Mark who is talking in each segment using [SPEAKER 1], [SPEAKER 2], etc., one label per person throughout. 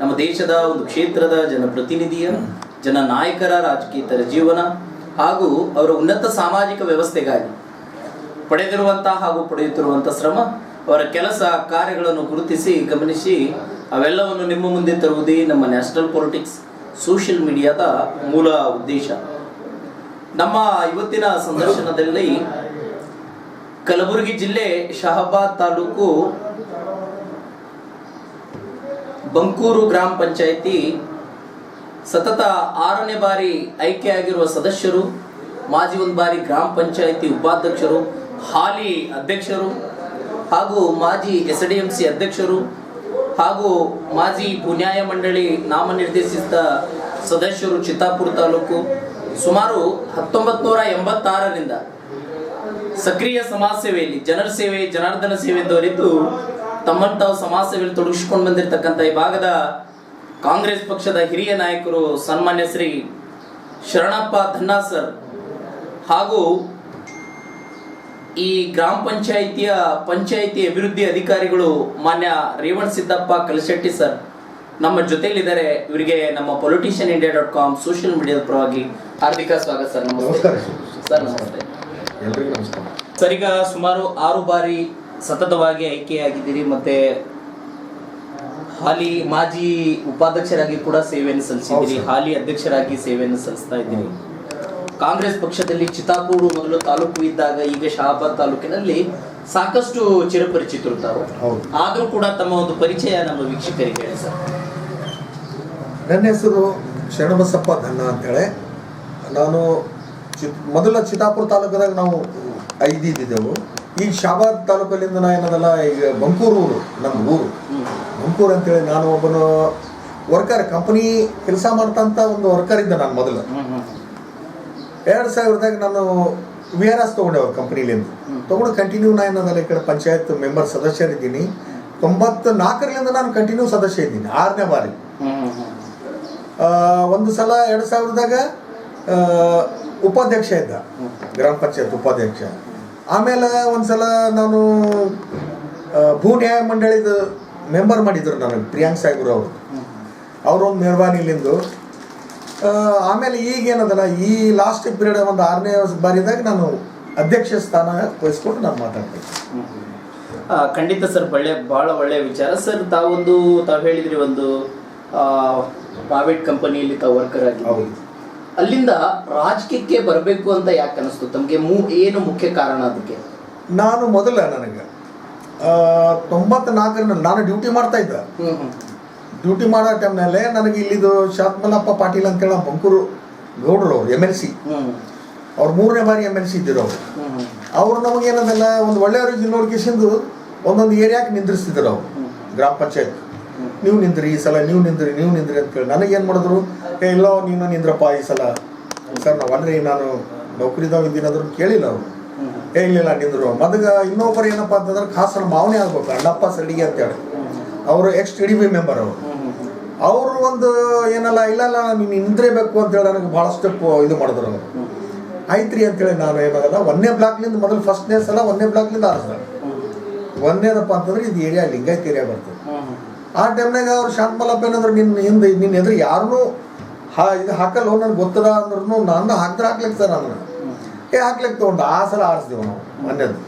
[SPEAKER 1] ನಮ್ಮ ದೇಶದ ಒಂದು ಕ್ಷೇತ್ರದ ಜನಪ್ರತಿನಿಧಿಯ ಜನ ನಾಯಕರ ರಾಜಕೀಯತರ ಜೀವನ ಹಾಗೂ ಅವರ ಉನ್ನತ ಸಾಮಾಜಿಕ ವ್ಯವಸ್ಥೆಗಾಗಿ ಪಡೆದಿರುವಂತಹ ಹಾಗೂ ಪಡೆಯುತ್ತಿರುವಂತಹ ಶ್ರಮ, ಅವರ ಕೆಲಸ ಕಾರ್ಯಗಳನ್ನು ಗುರುತಿಸಿ ಗಮನಿಸಿ ಅವೆಲ್ಲವನ್ನು ನಿಮ್ಮ ಮುಂದೆ ತರುವುದೇ ನಮ್ಮ ನ್ಯಾಷನಲ್ ಪೊಲಿಟಿಕ್ಸ್, ಸೋಷಿಯಲ್ ಮೀಡಿಯಾದ ಮೂಲ ಉದ್ದೇಶ. ನಮ್ಮ ಇವತ್ತಿನ ಸಂದರ್ಶನದಲ್ಲಿ ಕಲಬುರಗಿ ಜಿಲ್ಲೆ ಶಹಾಬಾದ್ ತಾಲೂಕು ಬಂಕೂರು ಗ್ರಾಮ ಪಂಚಾಯಿತಿ ಸತತ ಆರನೇ ಬಾರಿ ಆಯ್ಕೆಯಾಗಿರುವ ಸದಸ್ಯರು, ಮಾಜಿ ಒಂದು ಬಾರಿ ಗ್ರಾಮ ಪಂಚಾಯಿತಿ ಉಪಾಧ್ಯಕ್ಷರು, ಹಾಲಿ ಅಧ್ಯಕ್ಷರು ಹಾಗೂ ಮಾಜಿ ಎಸ್ ಡಿ ಎಂ ಸಿ ಅಧ್ಯಕ್ಷರು ಹಾಗೂ ಮಾಜಿ ಪುನ್ಯಾಯ ಮಂಡಳಿ ನಾಮನಿರ್ದೇಶಿತ ಸದಸ್ಯರು ಚಿತ್ತಾಪುರ ತಾಲೂಕು ಸುಮಾರು ಹತ್ತೊಂಬತ್ತು ನೂರ ಎಂಬತ್ತಾರರಿಂದ ಸಕ್ರಿಯ ಸಮಾಜ ಸೇವೆಯಲ್ಲಿ ಜನರ ಸೇವೆ, ಜನಾರ್ದನ ಸೇವೆ ದೊರೆತು ತಮ್ಮನ್ನು ತಾವು ಸಮಾಜ ಸೇವೆಯಲ್ಲಿ ತೊಡಗಿಸಿಕೊಂಡು ಬಂದಿರತಕ್ಕಂಥ ಈ ಭಾಗದ ಕಾಂಗ್ರೆಸ್ ಪಕ್ಷದ ಹಿರಿಯ ನಾಯಕರು ಸನ್ಮಾನ್ಯ ಶ್ರೀ ಶರಣಪ್ಪ ಧನ್ನಾ ಸರ್ ಹಾಗೂ ಈ ಗ್ರಾಮ ಪಂಚಾಯಿತಿಯ ಪಂಚಾಯಿತಿ ಅಭಿವೃದ್ಧಿ ಅಧಿಕಾರಿಗಳು ಮಾನ್ಯ ರೇವಣ್ ಸಿದ್ದಪ್ಪ ಕಲಶೆಟ್ಟಿ ಸರ್ ನಮ್ಮ ಜೊತೆಯಲ್ಲಿದ್ದಾರೆ. ಇವರಿಗೆ ನಮ್ಮ politician India dot com social ಮೀಡಿಯಾದ ಪರವಾಗಿ ಹಾರ್ದಿಕ ಸ್ವಾಗತ ಸರ್. ನಮಸ್ತೆ. ಸರ್. ನಮಸ್ತೆ. ಸರ್ ಈಗ ಸುಮಾರು ಆರು ಬಾರಿ ಸತತವಾಗಿ ಆಯ್ಕೆಯಾಗಿದ್ದೀರಿ ಮತ್ತೆ ಹಾಲಿ ಮಾಜಿ ಉಪಾಧ್ಯಕ್ಷರಾಗಿ ಕೂಡ ಸೇವೆಯನ್ನು ಸಲ್ಲಿಸಿದ್ದೀರಿ ಹಾಲಿ ಅಧ್ಯಕ್ಷರಾಗಿ ಸೇವೆಯನ್ನು ಸಲ್ಲಿಸ್ತಾ ಇದ್ದೀರಿ. ಕಾಂಗ್ರೆಸ್ ಪಕ್ಷದಲ್ಲಿ ಚಿತ್ತಾಪೂರು ಮೊದಲು ತಾಲೂಕು ಇದ್ದಾಗ ಈಗ ಶಹಾಬಾದ್ ತಾಲೂಕಿನಲ್ಲಿ ಸಾಕಷ್ಟು ಚಿರಪರಿಚಿತರು ತಾವು ಆದರೂ ಕೂಡ ತಮ್ಮ ಒಂದು ಪರಿಚಯ ನಮ್ಮ ವೀಕ್ಷಕರಿಗೆ ಹೇಳಿ ಸರ್.
[SPEAKER 2] ನನ್ನ ಹೆಸರು ಶರಣಬಸಪ್ಪ ಧನ್ನ ಅಂತೇಳಿ. ನಾನು ಚಿ ಮೊದಲ ಚಿತ್ತಾಪುರ ತಾಲೂಕದಾಗ ನಾವು ಐದಿದ್ದೆವು ಈಗ ಶಾಬಾದ್ ತಾಲೂಕಲ್ಲಿಂದ ನಾ ಏನದಲ್ಲ, ಈಗ ಬಂಕೂರು ಊರು ನಮ್ಮ ಊರು. ಬಂಕೂರು ಅಂತೇಳಿ ನಾನು ಒಬ್ಬನು ವರ್ಕರ್ ಕಂಪನಿ ಕೆಲಸ ಮಾಡ್ತಂತ ಒಂದು ವರ್ಕರ್ ಇದ್ದ ನಾನು ಮೊದಲು. ಎರಡು ಸಾವಿರದಾಗ ನಾನು ವಿ ಆರ್ ಎಸ್ ತೊಗೊಂಡೆ ಅವ್ರ ಕಂಪ್ನಿಲಿಂದ ತಗೊಂಡು ಕಂಟಿನ್ಯೂ ನಾ ಏನದಲ್ಲ, ಈ ಕಡೆ ಪಂಚಾಯತ್ ಮೆಂಬರ್ ಸದಸ್ಯರಿದ್ದೀನಿ ತೊಂಬತ್ತು ನಾಲ್ಕರಿಂದ ನಾನು ಕಂಟಿನ್ಯೂ ಸದಸ್ಯ ಇದ್ದೀನಿ, ಆರನೇ ಬಾರಿ ಒಂದು ಸಲ ಎರಡು ಸಾವಿರದಾಗ ಉಪಾಧ್ಯಕ್ಷ ಇದ್ದ, ಗ್ರಾಮ ಪಂಚಾಯತ್ ಉಪಾಧ್ಯಕ್ಷ ಆಮೇಲೆ ಒಂದು ಸಲ ನಾನು ಭೂ ನ್ಯಾಯ ಮಂಡಳಿದ ಮೆಂಬರ್ ಮಾಡಿದ್ರು ನನಗೆ ಪ್ರಿಯಾಂಕ್ ಸಾಹೇಬ್ರು ಅವರು. ಅವರೊಂದು ಮೆಹರ್ಬಾನಿಲಿಂದು ಆಮೇಲೆ ಈಗ ಏನದಲ್ಲ ಈ ಲಾಸ್ಟ್ ಪೀರಿಯಡ್ ಒಂದು ಆರನೇ ಬಾರಿದಾಗ ನಾನು ಅಧ್ಯಕ್ಷ ಸ್ಥಾನ ವಹಿಸ್ಕೊಂಡು ನಾನು ಮಾತಾಡ್ತೀನಿ.
[SPEAKER 1] ಖಂಡಿತ ಸರ್ ಒಳ್ಳೆ ಬಹಳ ಒಳ್ಳೆಯ ವಿಚಾರ. ಸರ್ ತಾವೊಂದು ತಾವು ಹೇಳಿದ್ರಿ ಒಂದು ಪ್ರೈವೇಟ್ ಕಂಪನಿಯಲ್ಲಿ ತಾವು ವರ್ಕರ್ ಆಗಿ
[SPEAKER 2] ಹೌದು.
[SPEAKER 1] ಅಲ್ಲಿಂದ ರಾಜಕೀಯಕ್ಕೆ ಬರಬೇಕು ಅಂತ ಯಾಕೆ ಅನಿಸ್ತು? ತಮಗೆ ಮೂ ಏನು ಮುಖ್ಯ ಕಾರಣ ಅದಕ್ಕೆ?
[SPEAKER 2] ನಾನು ಮೊದಲ ನನಗೆ. ತೊಂಬತ್ನಾಲ್ಕರಿಂದ ನಾನು ಡ್ಯೂಟಿ ಮಾಡ್ತಾ ಇದ್ದೆ. ಡ್ಯೂಟಿ ಮಾಡೋ ಟೈಮ್ನಲ್ಲೇ ನನಗೆ ಇಲ್ಲಿದು ಶಾತ್ಮಲಪ್ಪ ಪಾಟೀಲ್ ಅಂತೇಳಿ ನಮ್ಮ ಬಂಕೂರು ಗೌಡರು ಅವ್ರು ಎಂ ಎಲ್ ಸಿ. ಅವ್ರು ಮೂರನೇ ಬಾರಿ ಎಂ ಎಲ್ ಸಿ ಇದ್ದಿರೋ ಅವರು. ಅವ್ರು ನಮಗೇನದಲ್ಲ ಒಂದು ಒಳ್ಳೆಯವ್ರಿಗೆ ನೋಡ್ಕೇಸಿಂದು ಒಂದೊಂದು ಏರಿಯಾಕ್ಕೆ ನಿಂದ್ರಿಸ್ತಿದ್ರು ಅವರು ಗ್ರಾಮ ಪಂಚಾಯತ್. ನೀವು ನಿಂದ್ರಿ, ಈ ಸಲ ನೀವು ನಿಂದ್ರಿ ನೀವು ನಿಂದ್ರಿ ಅಂತೇಳಿ ನನಗೇನು ಮಾಡಿದ್ರು? ಏ, ಇಲ್ಲ, ನೀನು ನಿಂದ್ರಪ್ಪ ಈ ಸಲ. ಸರ್, ನಾವು ಅಂದರೆ ನಾನು ನೌಕರಿದಾಗ ಇದ್ದೀನಿ ಅದ್ರ ಕೇಳಿಲ್ಲ ಅವರು. ಏ, ಇಲ್ಲ ನಿಂದ್ರು. ಮದಗ ಇನ್ನೊಬ್ಬರು ಏನಪ್ಪ ಅಂತಂದ್ರೆ ಖಾಸ್ ನಮ್ಮ ಮಾವನೇ ಆಗ್ಬೇಕು, ಅಣ್ಣಪ್ಪ ಸಡಿಗೆ ಅಂತೇಳಿ. ಅವರು ex T D B member ಅವರು. ಅವರು ಒಂದು ಏನಲ್ಲ, ಇಲ್ಲ ಇಲ್ಲ, ನೀನು ನಿಂದ್ರೇಬೇಕು ಅಂತೇಳಿ ನನಗೆ ಭಾಳಷ್ಟು ಇದು ಮಾಡಿದ್ರು ಅವರು. ಆಯ್ತ್ರಿ ಅಂತೇಳಿ ನಾನು ಏನಾಗಲ್ಲ ಒಂದನೇ ಬ್ಲಾಕ್ಲಿಂದ ಮೊದಲು ಫಸ್ಟ್ನೇ ಸಲ ಒಂದನೇ ಬ್ಲಾಕ್ಲಿಂದ ಆರಿಸ್ದೆ ಒಂದೇನಪ್ಪ ಅಂತಂದ್ರೆ ಇದು ಏರಿಯಾ ಲಿಂಗಾಯತ್ ಏರಿಯಾ ಬರ್ತದೆ. ಆ ಟೈಮ್ನಾಗ ಅವ್ರು ಶಾಂತಮಲ್ಲಪ್ಪ ಏನಂದ್ರೆ ನಿನ್ನ ಹಿಂದೆ ನಿನ್ನ ಎದುರು ಯಾರನ್ನೂ ಹಾ, ಇದು ಹಾಕಲ್ಲ ನನಗೆ ಗೊತ್ತದ? ಅಂದ್ರೂ ನಾನು ಹಾಕಿದ್ರೆ ಹಾಕ್ಲಿಕ್ಕೆ ಸರ್ ನಾನು ಏ ಹಾಕ್ಲಿಕ್ಕೆ ತೊಗೊಂಡು ಆ ಸಲ ಆರಿಸ್ದೇವು ನಾವು, ಮೊನ್ನೆದು.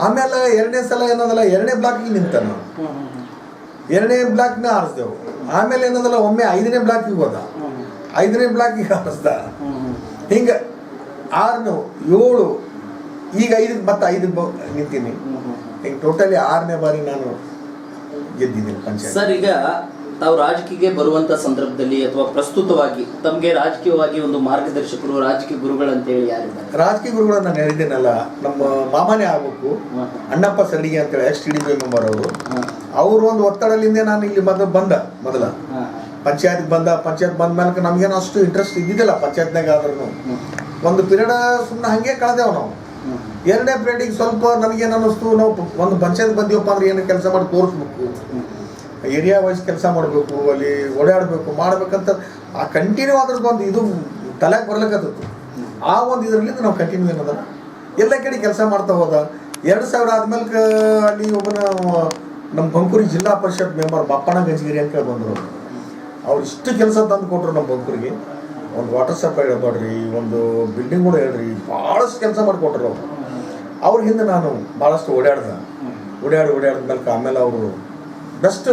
[SPEAKER 2] ಆಮೇಲೆ ಎರಡನೇ ಸಲ ಏನದಲ್ಲ, ಎರಡನೇ ಬ್ಲಾಕಿಗೆ ನಿಂತ ನಾವು. ಎರಡನೇ ಬ್ಲಾಕ್ನ ಆರಿಸ್ದೆವು. ಆಮೇಲೆ ಏನದಲ್ಲ, ಒಮ್ಮೆ ಐದನೇ ಬ್ಲಾಕಿಗೆ ಹೋದ. ಐದನೇ ಬ್ಲಾಕಿಗೆ ಆರಿಸ್ದ. ಹಿಂಗೆ ಆರು ಏಳು, ಈಗ ಐದು ಮತ್ತೆ ಐದು ನಿಂತೀನಿ. ಹಿಂಗೆ ಟೋಟಲಿ ಆರನೇ ಬಾರಿ ನಾನು ಗೆದ್ದಿದ್ದೀನಿ ಪಂಚಾಯತ್.
[SPEAKER 1] ಸರ್ ಈಗ ತಾವು ರಾಜಕೀಯಕ್ಕೆ ಬರುವಂತ ಸಂದರ್ಭದಲ್ಲಿ ಅಥವಾ ಪ್ರಸ್ತುತವಾಗಿ ತಮಗೆ ರಾಜಕೀಯವಾಗಿ ಒಂದು ಮಾರ್ಗದರ್ಶಕರು ರಾಜಕೀಯ ಗುರುಗಳಂತೇಳಿ ಯಾರಿದ್ದಾರೆ?
[SPEAKER 2] ರಾಜಕೀಯ ಗುರುಗಳು ನಾನು ಹೇಳಿದ್ದೇನಲ್ಲ ನಮ್ಮ ಮಾಮನೇ ಆಗಬೇಕು ಅಣ್ಣಪ್ಪ ಸಲ್ಲಿಗೆ ಅಂತೇಳಿ ಎಕ್ಸ್ ಟಿ ಡಿ ಮೆಂಬರ್ ಅವರು. ಅವರು ಒಂದು ಒತ್ತಡಲಿಂದ ನಾನು ಇಲ್ಲಿ ಮೊದಲು ಬಂದ ಮೊದಲ. ಪಂಚಾಯತ್ ಬಂದ ಪಂಚಾಯತ್ ಬಂದ ಮೇಲೆ ನಮ್ಗೇನು ಅಷ್ಟು ಇಂಟ್ರೆಸ್ಟ್ ಇದ್ದಿದ್ದಿಲ್ಲ ಪಂಚಾಯತ್ನಾಗ ಆದ್ರೂ ಒಂದು ಪಿರಿಯಡ್ ಸುಮ್ಮನೆ ಹಂಗೆ ಕಳೆದೇವು ನಾವು. ಎರಡನೇ ಪ್ಲೇಟಿಗೆ ಸ್ವಲ್ಪ ನಮಗೆ ಅನ್ನಿಸ್ತು ನಾವು ಒಂದು ಪಂಚಾಯತ್ ಬಂದೀವಪ್ಪ ಅಂದ್ರೆ ಏನು ಕೆಲಸ ಮಾಡಿ ತೋರಿಸ್ಬೇಕು. ಏರಿಯಾ ವೈಸ್ ಕೆಲಸ ಮಾಡಬೇಕು, ಅಲ್ಲಿ ಓಡಾಡಬೇಕು, ಮಾಡ್ಬೇಕಂತ ಆ ಕಂಟಿನ್ಯೂ ಅದ್ರದ್ದು ಒಂದು ಇದು ತಲೆಗೆ ಬರ್ಲಿಕ್ಕತ್ತತ್ತು ಆ ಒಂದು ಇದರಲ್ಲಿ ನಾವು ಕಂಟಿನ್ಯೂ ಏನದ? ಎಲ್ಲ ಕಡೆ ಕೆಲಸ ಮಾಡ್ತಾ ಹೋದ. ಎರಡು ಸಾವಿರ ಆದ್ಮೇಲೆ ಅಲ್ಲಿ ಒಬ್ಬನ ನಮ್ಮ ಬಂಕೂರಿ ಜಿಲ್ಲಾ ಪರಿಷತ್ ಮೆಂಬರ್ ಬಪ್ಪಣ್ಣ ಗಂಜಗಿರಿ ಅಂತ ಕೇಳಿ ಬಂದರು ಅವ್ರು. ಇಷ್ಟು ಕೆಲಸ ತಂದು ಕೊಟ್ಟರು ನಮ್ಮ ಬಂಕೂರಿಗೆ. ಒಂದು ವಾಟರ್ ಸಪ್ಲೈ ಹೇಳ್ಬೇಡ್ರಿ ಒಂದು ಬಿಲ್ಡಿಂಗ್ ಕೂಡ ಹೇಳ್ರಿ, ಭಾಳಷ್ಟು ಕೆಲಸ ಮಾಡಿಕೊಟ್ರು ಅವ್ರು. ಅವ್ರ ಹಿಂದೆ ನಾನು ಭಾಳಷ್ಟು ಓಡಾಡ್ದೆ. ಓಡಾಡಿ ಓಡಾಡಿದ ಮೇಲೆ ಆಮೇಲೆ ಅವರು ಬೆಸ್ಟ್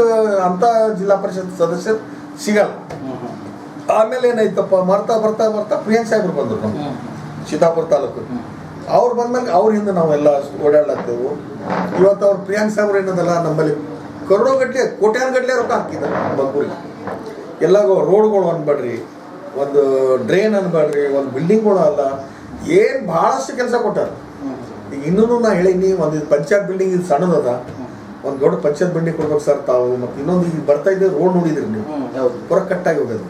[SPEAKER 2] ಅಂತ ಜಿಲ್ಲಾ ಪರಿಷತ್ ಸದಸ್ಯರು ಸಿಗಲ್ಲ. ಆಮೇಲೆ ಏನಾಯ್ತಪ್ಪ ಬರ್ತಾ ಬರ್ತಾ ಬರ್ತಾ ಪ್ರಿಯಾಂಕ್ ಸಾಹೇಬ್ರು ಬಂದರು ನಮ್ಮ ಸೀತಾಪುರ ತಾಲೂಕು. ಅವ್ರು ಬಂದ್ಮೇಲೆ ಅವ್ರ ಹಿಂದೆ ನಾವೆಲ್ಲ ಓಡಾಡ್ಲತ್ತೇವು ಇವತ್ತು ಅವ್ರು ಪ್ರಿಯಾಂಕ್ ಸಾಹೇಬ್ರು ಏನದಲ್ಲ ನಮ್ಮಲ್ಲಿ ಕರೋಡೋ ಗಟ್ಟಲೆ ಕೋಟ್ಯಾನ್ ಗಟ್ಟಲೆ ರೊಕ್ಕ ಹಾಕಿದ್ದಾರೆ ಬಂಗೂರಿಗೆ ಎಲ್ಲಾಗೋ ರೋಡ್ಗಳು ಅನ್ಬೇಡ್ರಿ ಒಂದು ಡ್ರೈನ್ ಅನ್ಬೇಡ್ರಿ ಒಂದು ಬಿಲ್ಡಿಂಗ್ಗಳು ಅಲ್ಲ ಏನು ಭಾಳಷ್ಟು ಕೆಲಸ ಕೊಟ್ಟಾರ. ಇನ್ನೂ ನಾ ಹೇಳೀನಿ ಒಂದು ಇದು ಪಂಚಾಯತ್ ಬಿಲ್ಡಿಂಗ್ ಇದು ಸಣ್ಣದದ ಒಂದು ದೊಡ್ಡ ಪಂಚಾಯತ್ ಬಿಲ್ಡಿಂಗ್ ಕೊಡ್ಬೇಕು ಸರ್ ತಾವು ಮತ್ತು ಇನ್ನೊಂದು ಈಗ ಬರ್ತಾ ಇದ್ದೆ ರೋಡ್ ನೋಡಿದ್ರಿ ನೀವು.
[SPEAKER 1] ಹೌದು.
[SPEAKER 2] ಹೊರ ಕಟ್ಟಾಗಿ ಹೋಗೋದು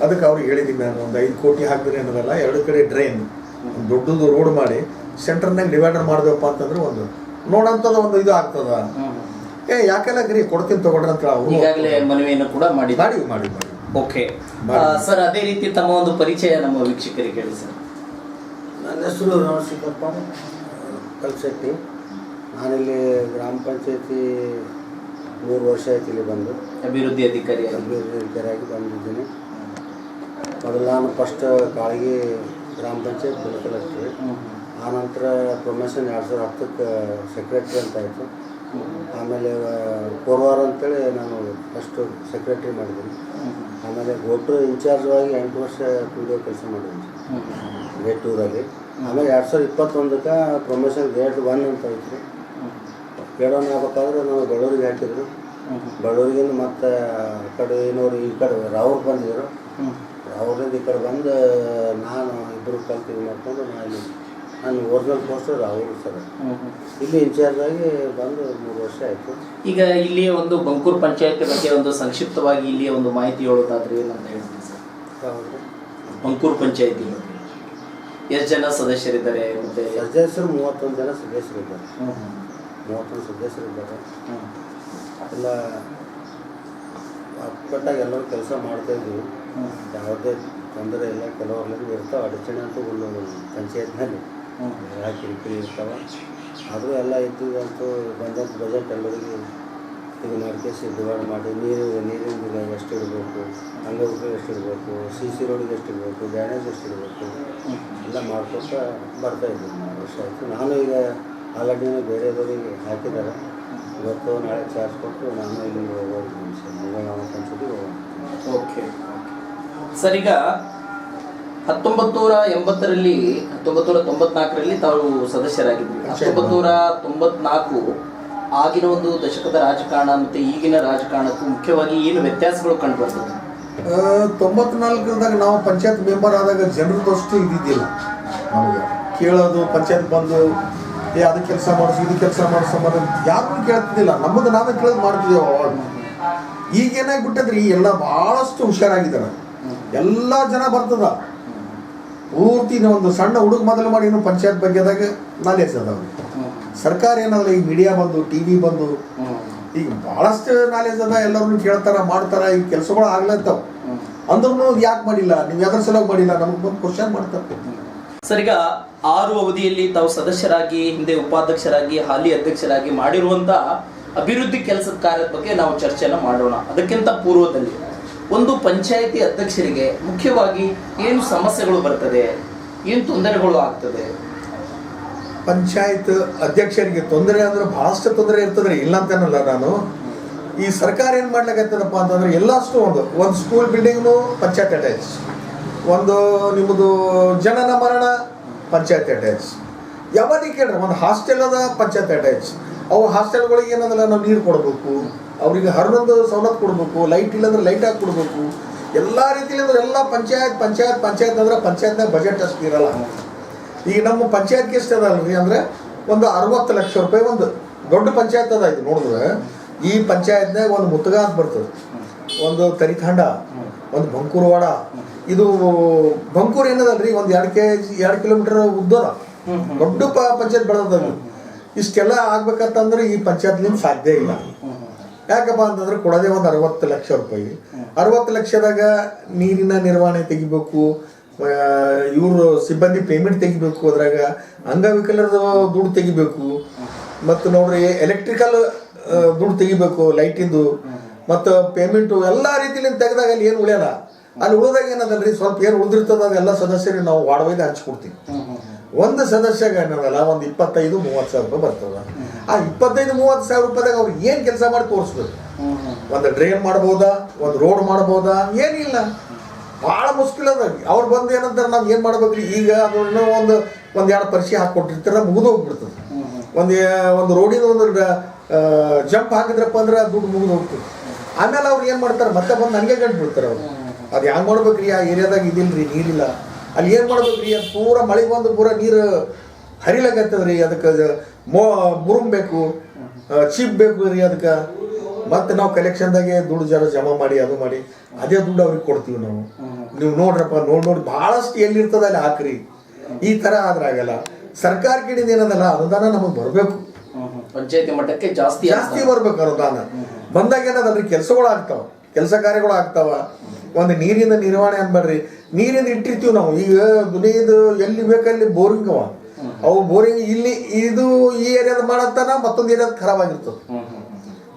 [SPEAKER 2] ಅದಕ್ಕೆ ಅವ್ರಿಗೆ ಹೇಳಿದ್ದೀನಿ ನಾನು ಒಂದು ಐದು ಕೋಟಿ ಹಾಕಿದ್ರೆ ಅನ್ನೋದಲ್ಲ ಎರಡು ಕಡೆ ಡ್ರೈನ್ ಒಂದು ದೊಡ್ಡದು ರೋಡ್ ಮಾಡಿ ಸೆಂಟರ್ನಾಗ ಡಿವೈಡರ್ ಮಾಡಿದೆವಪ್ಪ ಅಂತಂದ್ರೆ ಒಂದು ನೋಡಂಥದ್ದು ಒಂದು ಇದು ಆಗ್ತದ. ಏ ಯಾಕೆಲ್ಲ ಗರಿ ಕೊಡ್ತೀನಿ ತಗೊಳ್ರಿ ಅಂತ ಅವರು
[SPEAKER 1] ಈಗಾಗಲೇ ಮನವಿಯನ್ನು ಕೂಡ
[SPEAKER 2] ಮಾಡಿ ಮಾಡಿ ಮಾಡಿ.
[SPEAKER 1] ಓಕೆ. ಸರ್ ಅದೇ ರೀತಿ ತಮ್ಮ ಒಂದು ಪರಿಚಯ ನಮ್ಮ ವೀಕ್ಷಕರಿಗೆ ಹೇಳಿ ಸರ್.
[SPEAKER 3] ನನ್ನ ಹೆಸರು ಕಲ್ಶೆಟ್ಟಿ ನಾನಿಲ್ಲಿ ಗ್ರಾಮ ಪಂಚಾಯತಿ ಮೂರು ವರ್ಷ ಆಯ್ತು ಇಲ್ಲಿ ಬಂದು.
[SPEAKER 1] ಅಭಿವೃದ್ಧಿ ಅಧಿಕಾರಿ
[SPEAKER 3] ಅಧಿಕಾರಿಯಾಗಿ ಬಂದಿದ್ದೀನಿ. ಮೊದಲು ನಾನು ಫಸ್ಟ್ ಕಾಳಗಿ ಗ್ರಾಮ ಪಂಚಾಯತ್ ಬಿಲ್ಕಲತ್ತಿ ಆನಂತರ ಪ್ರೊಮೋಷನ್ ಎರಡು ಸಾವಿರದ ಹತ್ತಕ್ಕೆ ಸೆಕ್ರೆಟ್ರಿ ಅಂತ ಆಯಿತು. ಆಮೇಲೆ ಕೋರ್ವಾರ ಅಂತೇಳಿ ನಾನು ಫಸ್ಟು ಸೆಕ್ರೆಟ್ರಿ ಮಾಡಿದ್ದೀನಿ. ಆಮೇಲೆ ಗೋಟ್ರು ಇನ್ಚಾರ್ಜ್ ಆಗಿ ಎಂಟು ವರ್ಷ ಪಿ ಡಿ ಕೆಲಸ ಮಾಡಿದ್ದೀನಿ. ಬೇಟೂರಲ್ಲಿ. ಟೂರಲ್ಲಿ ಆಮೇಲೆ ಎರಡು ಸಾವಿರದ ಇಪ್ಪತ್ತೊಂದಕ್ಕೆ ಪ್ರಮೋಷನ್ ಗ್ರೇಡ್ ಒನ್ ಅಂತ ಐತ್ರಿ. ಒನ್ ಆಗ್ಬೇಕಾದ್ರೆ ನಾವು ಬಳ್ಳೂರಿಗೆ ಹಾಕಿದ್ರು. ಬಳ್ಳೂರಿಗಿಂದ ಮತ್ತೆ ಆ ಕಡೆ ಏನೋರು ಈ ಕಡೆ ರಾವ್ರು ಬಂದಿದ್ರು. ರಾವ್ರಿಂದ ಈ ಕಡೆ ಬಂದು ನಾನು ಇಬ್ಬರು ಕಲ್ತು ಇದು ಮಾಡ್ಕೊಂಡು ನಾನು ನಾನು ಒರಿಜಿನಲ್ ಪೋಸ್ಟ್ ರಾಹುಲ್ ಸರ್. ಇಲ್ಲಿ ಇನ್ಚಾರ್ಜ್ ಆಗಿ ಬಂದು ಮೂರು ವರ್ಷ ಆಯಿತು.
[SPEAKER 1] ಈಗ ಇಲ್ಲಿ ಒಂದು ಬಂಕೂರು ಪಂಚಾಯತ್ ಬಗ್ಗೆ ಒಂದು ಸಂಕ್ಷಿಪ್ತವಾಗಿ ಇಲ್ಲಿ ಒಂದು ಮಾಹಿತಿ ಹೇಳೋದಾದ್ರೆ ಏನಂತ ಹೇಳ್ತೀನಿ ಸರ್?
[SPEAKER 3] ಹೌದು.
[SPEAKER 1] ಬಂಕೂರು ಪಂಚಾಯತಿ ಎಷ್ಟು ಜನ ಸದಸ್ಯರಿದ್ದಾರೆ ಮತ್ತೆ?
[SPEAKER 3] ಸದಸ್ಯರು ಮೂವತ್ತೊಂದು ಜನ ಸದಸ್ಯರಿದ್ದಾರೆ. ಮೂವತ್ತೊಂದು ಸದಸ್ಯರಿದ್ದಾರೆ. ಎಲ್ಲ ಅಕ್ಕಟ್ಟಾಗಿ ಎಲ್ಲರೂ ಕೆಲಸ ಮಾಡ್ತಾಯಿದ್ವಿ ಯಾವುದೇ ತೊಂದರೆ ಇಲ್ಲ ಕೆಲವರೆಲ್ಲರಿಗೂ ಇರ್ತಾವ ಅಡಚಣೆ ಅಂತೂ ಒಂದು ಪಂಚಾಯತ್ನಲ್ಲಿ. ಎಲ್ಲ ಕಿರಿಕಿರಿ ಇರ್ತಾವೆ. ಆದರೂ ಎಲ್ಲ ಇದ್ದಿದಂತೂ ಬಂದಂಥ ಬಜೆಟ್ ಎಲ್ಲರಿಗೆ ಇದು ಮಾಡ್ಕೇಸಿ ಡಿವೈಡ್ ಮಾಡಿ ನೀರು ನೀರಿನ ಬಿಲ್ ಎಷ್ಟು ಇರಬೇಕು ಅಂಗವಿಕಲ ಎಷ್ಟು ಇಡಬೇಕು ಸಿ ಸಿ ರೋಡಿಗೆ ಎಷ್ಟು ಇಡಬೇಕು ಡ್ಯಾಮೇಜ್ ಎಷ್ಟು ಇರಬೇಕು ಎಲ್ಲ ಮಾಡ್ಕೊತ ಬರ್ತಾ ಇದ್ದೀವಿ ಮೂರು ವರ್ಷ ಆಯಿತು. ನಾನು ಈಗ ಆಲ್ರೆಡಿ ಬೇರೆಯವರಿಗೆ ಹಾಕಿದ್ದಾರೆ. ಇವತ್ತು ನಾಳೆ ಚಾರ್ಜ್ ಕೊಟ್ಟು ನಾನು ಇಲ್ಲಿ ಹೋಗೋದು ಸರ್ ಮೊಬೈಲ್ ನಾವು ಒಂದ್ಸತಿ ಹೋಗೋಣ.
[SPEAKER 1] ಓಕೆ ಸರ್ ಈಗ ಹತ್ತೊಂಬತ್ತು ನೂರ ಎಂಬತ್ತರಲ್ಲಿ ಹತ್ತೊಂಬತ್ತು ನೂರ ತೊಂಬತ್ನಾಲ್ಕರಲ್ಲಿ ತಾವು ಸದಸ್ಯರಾಗಿದ್ವಿ ಹತ್ತೊಂಬತ್ತು ನೂರ ತೊಂಬತ್ನಾಲ್ಕು ಆಗಿನ ಒಂದು ದಶಕದ ರಾಜಕಾರಣ ಮತ್ತು ಈಗಿನ ರಾಜಕಾರಣಕ್ಕೂ ಮುಖ್ಯವಾಗಿ ಏನು ವ್ಯತ್ಯಾಸಗಳು ಕಂಡು ಬರ್ತದೆ
[SPEAKER 2] ತೊಂಬತ್ನಾಲ್ಕರದಾಗ ನಾವು ಪಂಚಾಯತ್ ಮೆಂಬರ್ ಆದಾಗ ಜನರದಷ್ಟು ಇದ್ದಿದ್ದಿಲ್ಲ. ನಮಗೆ ಕೇಳೋದು, ಪಂಚಾಯತ್ ಬಂದು, ಏ, ಅದು ಕೆಲಸ ಮಾಡಿಸು, ಇದು ಕೆಲಸ ಮಾಡಿಸು ಅನ್ನೋದು ಯಾರು ಕೇಳ್ತಿದ್ದಿಲ್ಲ. ನಮ್ಮದು ನಾವೇ ಕೇಳೋದು ಮಾಡ್ತಿದ್ದೇವೆ ಅವಾಗ. ಈಗ ಏನಾಗ್ಬಿಟ್ಟದ್ರಿ ಎಲ್ಲ ಭಾಳಷ್ಟು ಹುಷಾರಾಗಿದ್ದಾರೆ. ಎಲ್ಲ ಜನ ಬರ್ತದ. ಪೂರ್ತಿ ಒಂದು ಸಣ್ಣ ಹುಡುಗ ಮೊದಲು ಮಾಡಿ, ಇನ್ನು ಪಂಚಾಯತ್ ಬಗ್ಗೆದಾಗ ನಾಲೆಜ್ ಅದಾವ. ಸರ್ಕಾರ ಏನಾದ್ರು ಈಗ ಮೀಡಿಯಾ ಬಂದು ಟಿ ವಿ ಬಂದು, ಈಗ ಭಾಳಷ್ಟು ನಾಲೆಜ್ ಅದ, ಎಲ್ಲರೂ ಕೇಳ್ತಾರ ಮಾಡ್ತಾರ ಈಗ ಕೆಲಸಗಳು ಆಗ್ಲತ್ತಾವ ಅಂದ್ರೂ ಯಾಕೆ ಮಾಡಿಲ್ಲ? ನೀವು ಯಾವ್ದ್ರ ಸಲುವಾಗಿ ಮಾಡಿಲ್ಲ? ನಮಗೆ ಬಂದು ಕ್ವಶನ್ ಮಾಡ್ತಾರೆ.
[SPEAKER 1] ಸರ್, ಈಗ ಆರು ಅವಧಿಯಲ್ಲಿ ತಾವು ಸದಸ್ಯರಾಗಿ, ಹಿಂದೆ ಉಪಾಧ್ಯಕ್ಷರಾಗಿ, ಹಾಲಿ ಅಧ್ಯಕ್ಷರಾಗಿ ಮಾಡಿರುವಂತ ಅಭಿವೃದ್ಧಿ ಕೆಲಸದ ಕಾರ್ಯದ ಬಗ್ಗೆ ನಾವು ಚರ್ಚೆಯನ್ನು ಮಾಡೋಣ. ಅದಕ್ಕಿಂತ ಪೂರ್ವದಲ್ಲಿ ಒಂದು ಪಂಚಾಯಿತಿ ಅಧ್ಯಕ್ಷರಿಗೆ ಮುಖ್ಯವಾಗಿ ಏನು ಸಮಸ್ಯೆಗಳು ಬರ್ತದೆ, ಏನು ತೊಂದರೆಗಳು ಆಗ್ತದೆ
[SPEAKER 2] ಪಂಚಾಯತ್ ಅಧ್ಯಕ್ಷರಿಗೆ ತೊಂದರೆ ಅಂದ್ರೆ ಭಾಳಷ್ಟು ತೊಂದರೆ ಇರ್ತದ್ರಿ, ಇಲ್ಲ ಅಂತನಲ್ಲ ನಾನು. ಈ ಸರ್ಕಾರ ಏನು ಮಾಡ್ಲಿಕ್ಕತ್ತದಪ್ಪ ಅಂತಂದ್ರೆ ಎಲ್ಲಷ್ಟು ಒಂದು ಒಂದು ಸ್ಕೂಲ್ ಬಿಲ್ಡಿಂಗ್ನು ಪಂಚಾಯತ್ ಅಟ್ಯಾಚ್ ಒಂದು ನಿಮ್ಮದು ಜನನ ಮರಣ ಪಂಚಾಯತ್ ಅಟ್ಯಾಚ್ ಯಾವಾಗ ಕೇಳ್ರಿ, ಒಂದು ಹಾಸ್ಟೆಲ್ ಅದ ಪಂಚಾಯತ್ ಅಟ್ಯಾಚ್ ಅವು ಹಾಸ್ಟೆಲ್ಗಳಿಗೆ ಏನಂದ್ರೆ ನಾವು ನೀರು ಕೊಡಬೇಕು. ಅವರಿಗೆ ಹರಿದೊಂದು ಸವಲತ್ತು ಕೊಡಬೇಕು ಲೈಟ್ ಇಲ್ಲಂದ್ರೆ ಲೈಟ್ ಹಾಕಿ ಕೊಡಬೇಕು. ಎಲ್ಲ ರೀತಿಲಿ ಅಂದ್ರೆ ಎಲ್ಲ ಪಂಚಾಯತ್ ಪಂಚಾಯತ್ ಪಂಚಾಯತ್ ಅಂದ್ರೆ ಪಂಚಾಯತ್ನಾಗ ಬಜೆಟ್ ಅಷ್ಟು ಇರಲ್ಲ. ಈಗ ನಮ್ಮ ಪಂಚಾಯತ್ಗೆ ಎಷ್ಟು ಅದಲ್ರಿ ಅಂದ್ರೆ ಒಂದು ಅರವತ್ತು ಲಕ್ಷ ರೂಪಾಯಿ ಒಂದು ದೊಡ್ಡ ಪಂಚಾಯತ್ ಅದ ಇದು ನೋಡಿದ್ರೆ. ಈ ಪಂಚಾಯತ್ನಾಗ ಒಂದು ಮುತ್ತಗ ಅಂತ ಬರ್ತದೆ. ಒಂದು ತರಿತಾಂಡ ಒಂದು ಬಂಕೂರುವಾಡ ಇದು ಬಂಕೂರು ಏನದಲ್ರಿ? ಒಂದು ಎರಡು ಕೆ ಎರಡು ಕಿಲೋಮೀಟರ್ ಉದ್ದದ. ದೊಡ್ಡ ಪ ಪಂಚಾಯತ್ ಬೆಳೆದದು ಇಷ್ಟೆಲ್ಲ ಆಗ್ಬೇಕಂತಂದ್ರೆ ಈ ಪಂಚಾಯತ್ಲಿಂದ ಸಾಧ್ಯ ಇಲ್ಲ. ಯಾಕಪ್ಪ ಅಂತಂದ್ರೆ ಕೊಡೋದೇ ಒಂದು ಅರವತ್ತು ಲಕ್ಷ ರೂಪಾಯಿ. ಅರವತ್ತು ಲಕ್ಷದಾಗ ನೀರಿನ ನಿರ್ವಹಣೆ ತೆಗಿಬೇಕು ಇವರು ಸಿಬ್ಬಂದಿ ಪೇಮೆಂಟ್ ತೆಗಿಬೇಕು ಅದ್ರಾಗ. ಅಂಗವಿಕಲರ ದುಡ್ಡು ತೆಗಿಬೇಕು. ಮತ್ತು ನೋಡ್ರಿ ಎಲೆಕ್ಟ್ರಿಕಲ್ ದುಡ್ಡು ತೆಗಿಬೇಕು ಲೈಟಿಂದು ಮತ್ತು ಪೇಮೆಂಟು ಎಲ್ಲ ರೀತಿಯಲ್ಲಿ ತೆಗೆದಾಗ ಅಲ್ಲಿ ಏನು ಉಳಿಯಲ್ಲ. ಅಲ್ಲಿ ಉಳಿದಾಗ ಏನದಲ್ರಿ ಸ್ವಲ್ಪ ಏನು ಉಳಿದಿರ್ತದ ಎಲ್ಲ ಸದಸ್ಯರಿಗೆ ನಾವು ವಾಡವೈದು ಹಂಚ್ಕೊಡ್ತೀವಿ ಒಂದು ಸದಸ್ಯಾಗ ಏನದಲ್ಲ ಒಂದು ಇಪ್ಪತ್ತೈದು ಮೂವತ್ತು ಸಾವಿರ ರೂಪಾಯಿ ಬರ್ತದ. ಆ ಇಪ್ಪತ್ತೈದು ಮೂವತ್ತು ಸಾವಿರ ರೂಪಾಯಿದಾಗ ಅವ್ರು ಏನು ಕೆಲಸ ಮಾಡಿ ತೋರಿಸ್ಬೇಕು. ಒಂದು ಡ್ರೈನ್ ಮಾಡ್ಬೋದಾ ಒಂದು ರೋಡ್ ಮಾಡ್ಬೋದಾ ಏನಿಲ್ಲ. ಭಾಳ ಮುಷ್ಕಿಲ್ ಅದ ಅವ್ರು ಬಂದು ಏನಂತಾರೆ ನಾವು ಏನು ಮಾಡ್ಬೇಕ್ರಿ? ಈಗ ಅದನ್ನ ಒಂದು ಒಂದು ಎರಡು ಪರಿಚಯ ಹಾಕ್ಕೊಟ್ಟಿರ್ತಾರೆ ಮುಗಿದು ಹೋಗ್ಬಿಡ್ತದೆ. ಒಂದು ಒಂದು ರೋಡಿನ ಒಂದು ಜಂಪ್ ಹಾಕಿದ್ರಪ್ಪ ಅಂದ್ರೆ ದುಡ್ಡು ಮುಗಿದು ಹೋಗ್ತದೆ. ಆಮೇಲೆ ಅವ್ರು ಏನು ಮಾಡ್ತಾರೆ, ಮತ್ತೆ ಬಂದು ನನಗೆ ಗಂಟು ಬಿಡ್ತಾರೆ ಅವ್ರು. ಅದು ಹೆಂಗೆ ಮಾಡ್ಬೇಕ್ರಿ? ಆ ಏರಿಯಾದಾಗ ಇದಿಲ್ರಿ, ನೀರಿಲ್ಲ. ಅಲ್ಲಿ ಏನು ಮಾಡ್ಬೇಕ್ರಿ? ಅದು ಪೂರ ಮಳೆ ಬಂದು ಪೂರ ನೀರು ಹರಿಲಾಗತ್ತದ್ರಿ ಅದಕ್ಕೆ ಮೋ ಮುರುಂಬೇಕು ಚೀಪ್ ಬೇಕು ರೀ ಅದಕ್ಕೆ. ಮತ್ತೆ ನಾವು ಕಲೆಕ್ಷನ್ದಾಗೆ ದುಡ್ಡು ಜನ ಜಮಾ ಮಾಡಿ ಅದು ಮಾಡಿ ಅದೇ ದುಡ್ಡು ಅವ್ರಿಗೆ ಕೊಡ್ತೀವಿ ನಾವು. ನೀವು ನೋಡ್ರಪ್ಪ ನೋಡಿ ನೋಡಿ ಭಾಳಷ್ಟು ಎಲ್ಲಿರ್ತದೆ ಅಲ್ಲಿ ಹಾಕ್ರಿ ಈ ಥರ ಆದ್ರೆ ಆಗಲ್ಲ. ಸರ್ಕಾರ ಕಡೆಯಿಂದ ಏನದಲ್ಲ ಅನುದಾನ ನಮಗೆ ಬರಬೇಕು.
[SPEAKER 1] ಪಂಚಾಯತಿ ಮಟ್ಟಕ್ಕೆ ಜಾಸ್ತಿ
[SPEAKER 2] ಜಾಸ್ತಿ ಬರ್ಬೇಕು ಅನುದಾನ. ಬಂದಾಗ ಏನದಲ್ರಿ ಕೆಲ್ಸಗಳು ಆಗ್ತಾವ ಕೆಲಸ ಕಾರ್ಯಗಳು ಆಗ್ತಾವ. ಒಂದು ನೀರಿನ ನಿರ್ವಹಣೆ ಅನ್ಬೇಡ್ರಿ. ನೀರಿಂದ ಇಟ್ಟಿರ್ತೀವಿ ನಾವು. ಈಗ ದುನಿಯದು ಎಲ್ಲಿ ಬೇಕಲ್ಲಿ ಬೋರಿಂಗ್ ಅವ. ಅವು ಬೋರಿಂಗ್ ಇಲ್ಲಿ ಇದು ಈ ಏರಿಯಾದ ಮಾಡತ್ತಾನ ಮತ್ತೊಂದು ಏರಿಯಾದ ಖರಾಬ್ ಆಗಿರ್ತದೆ.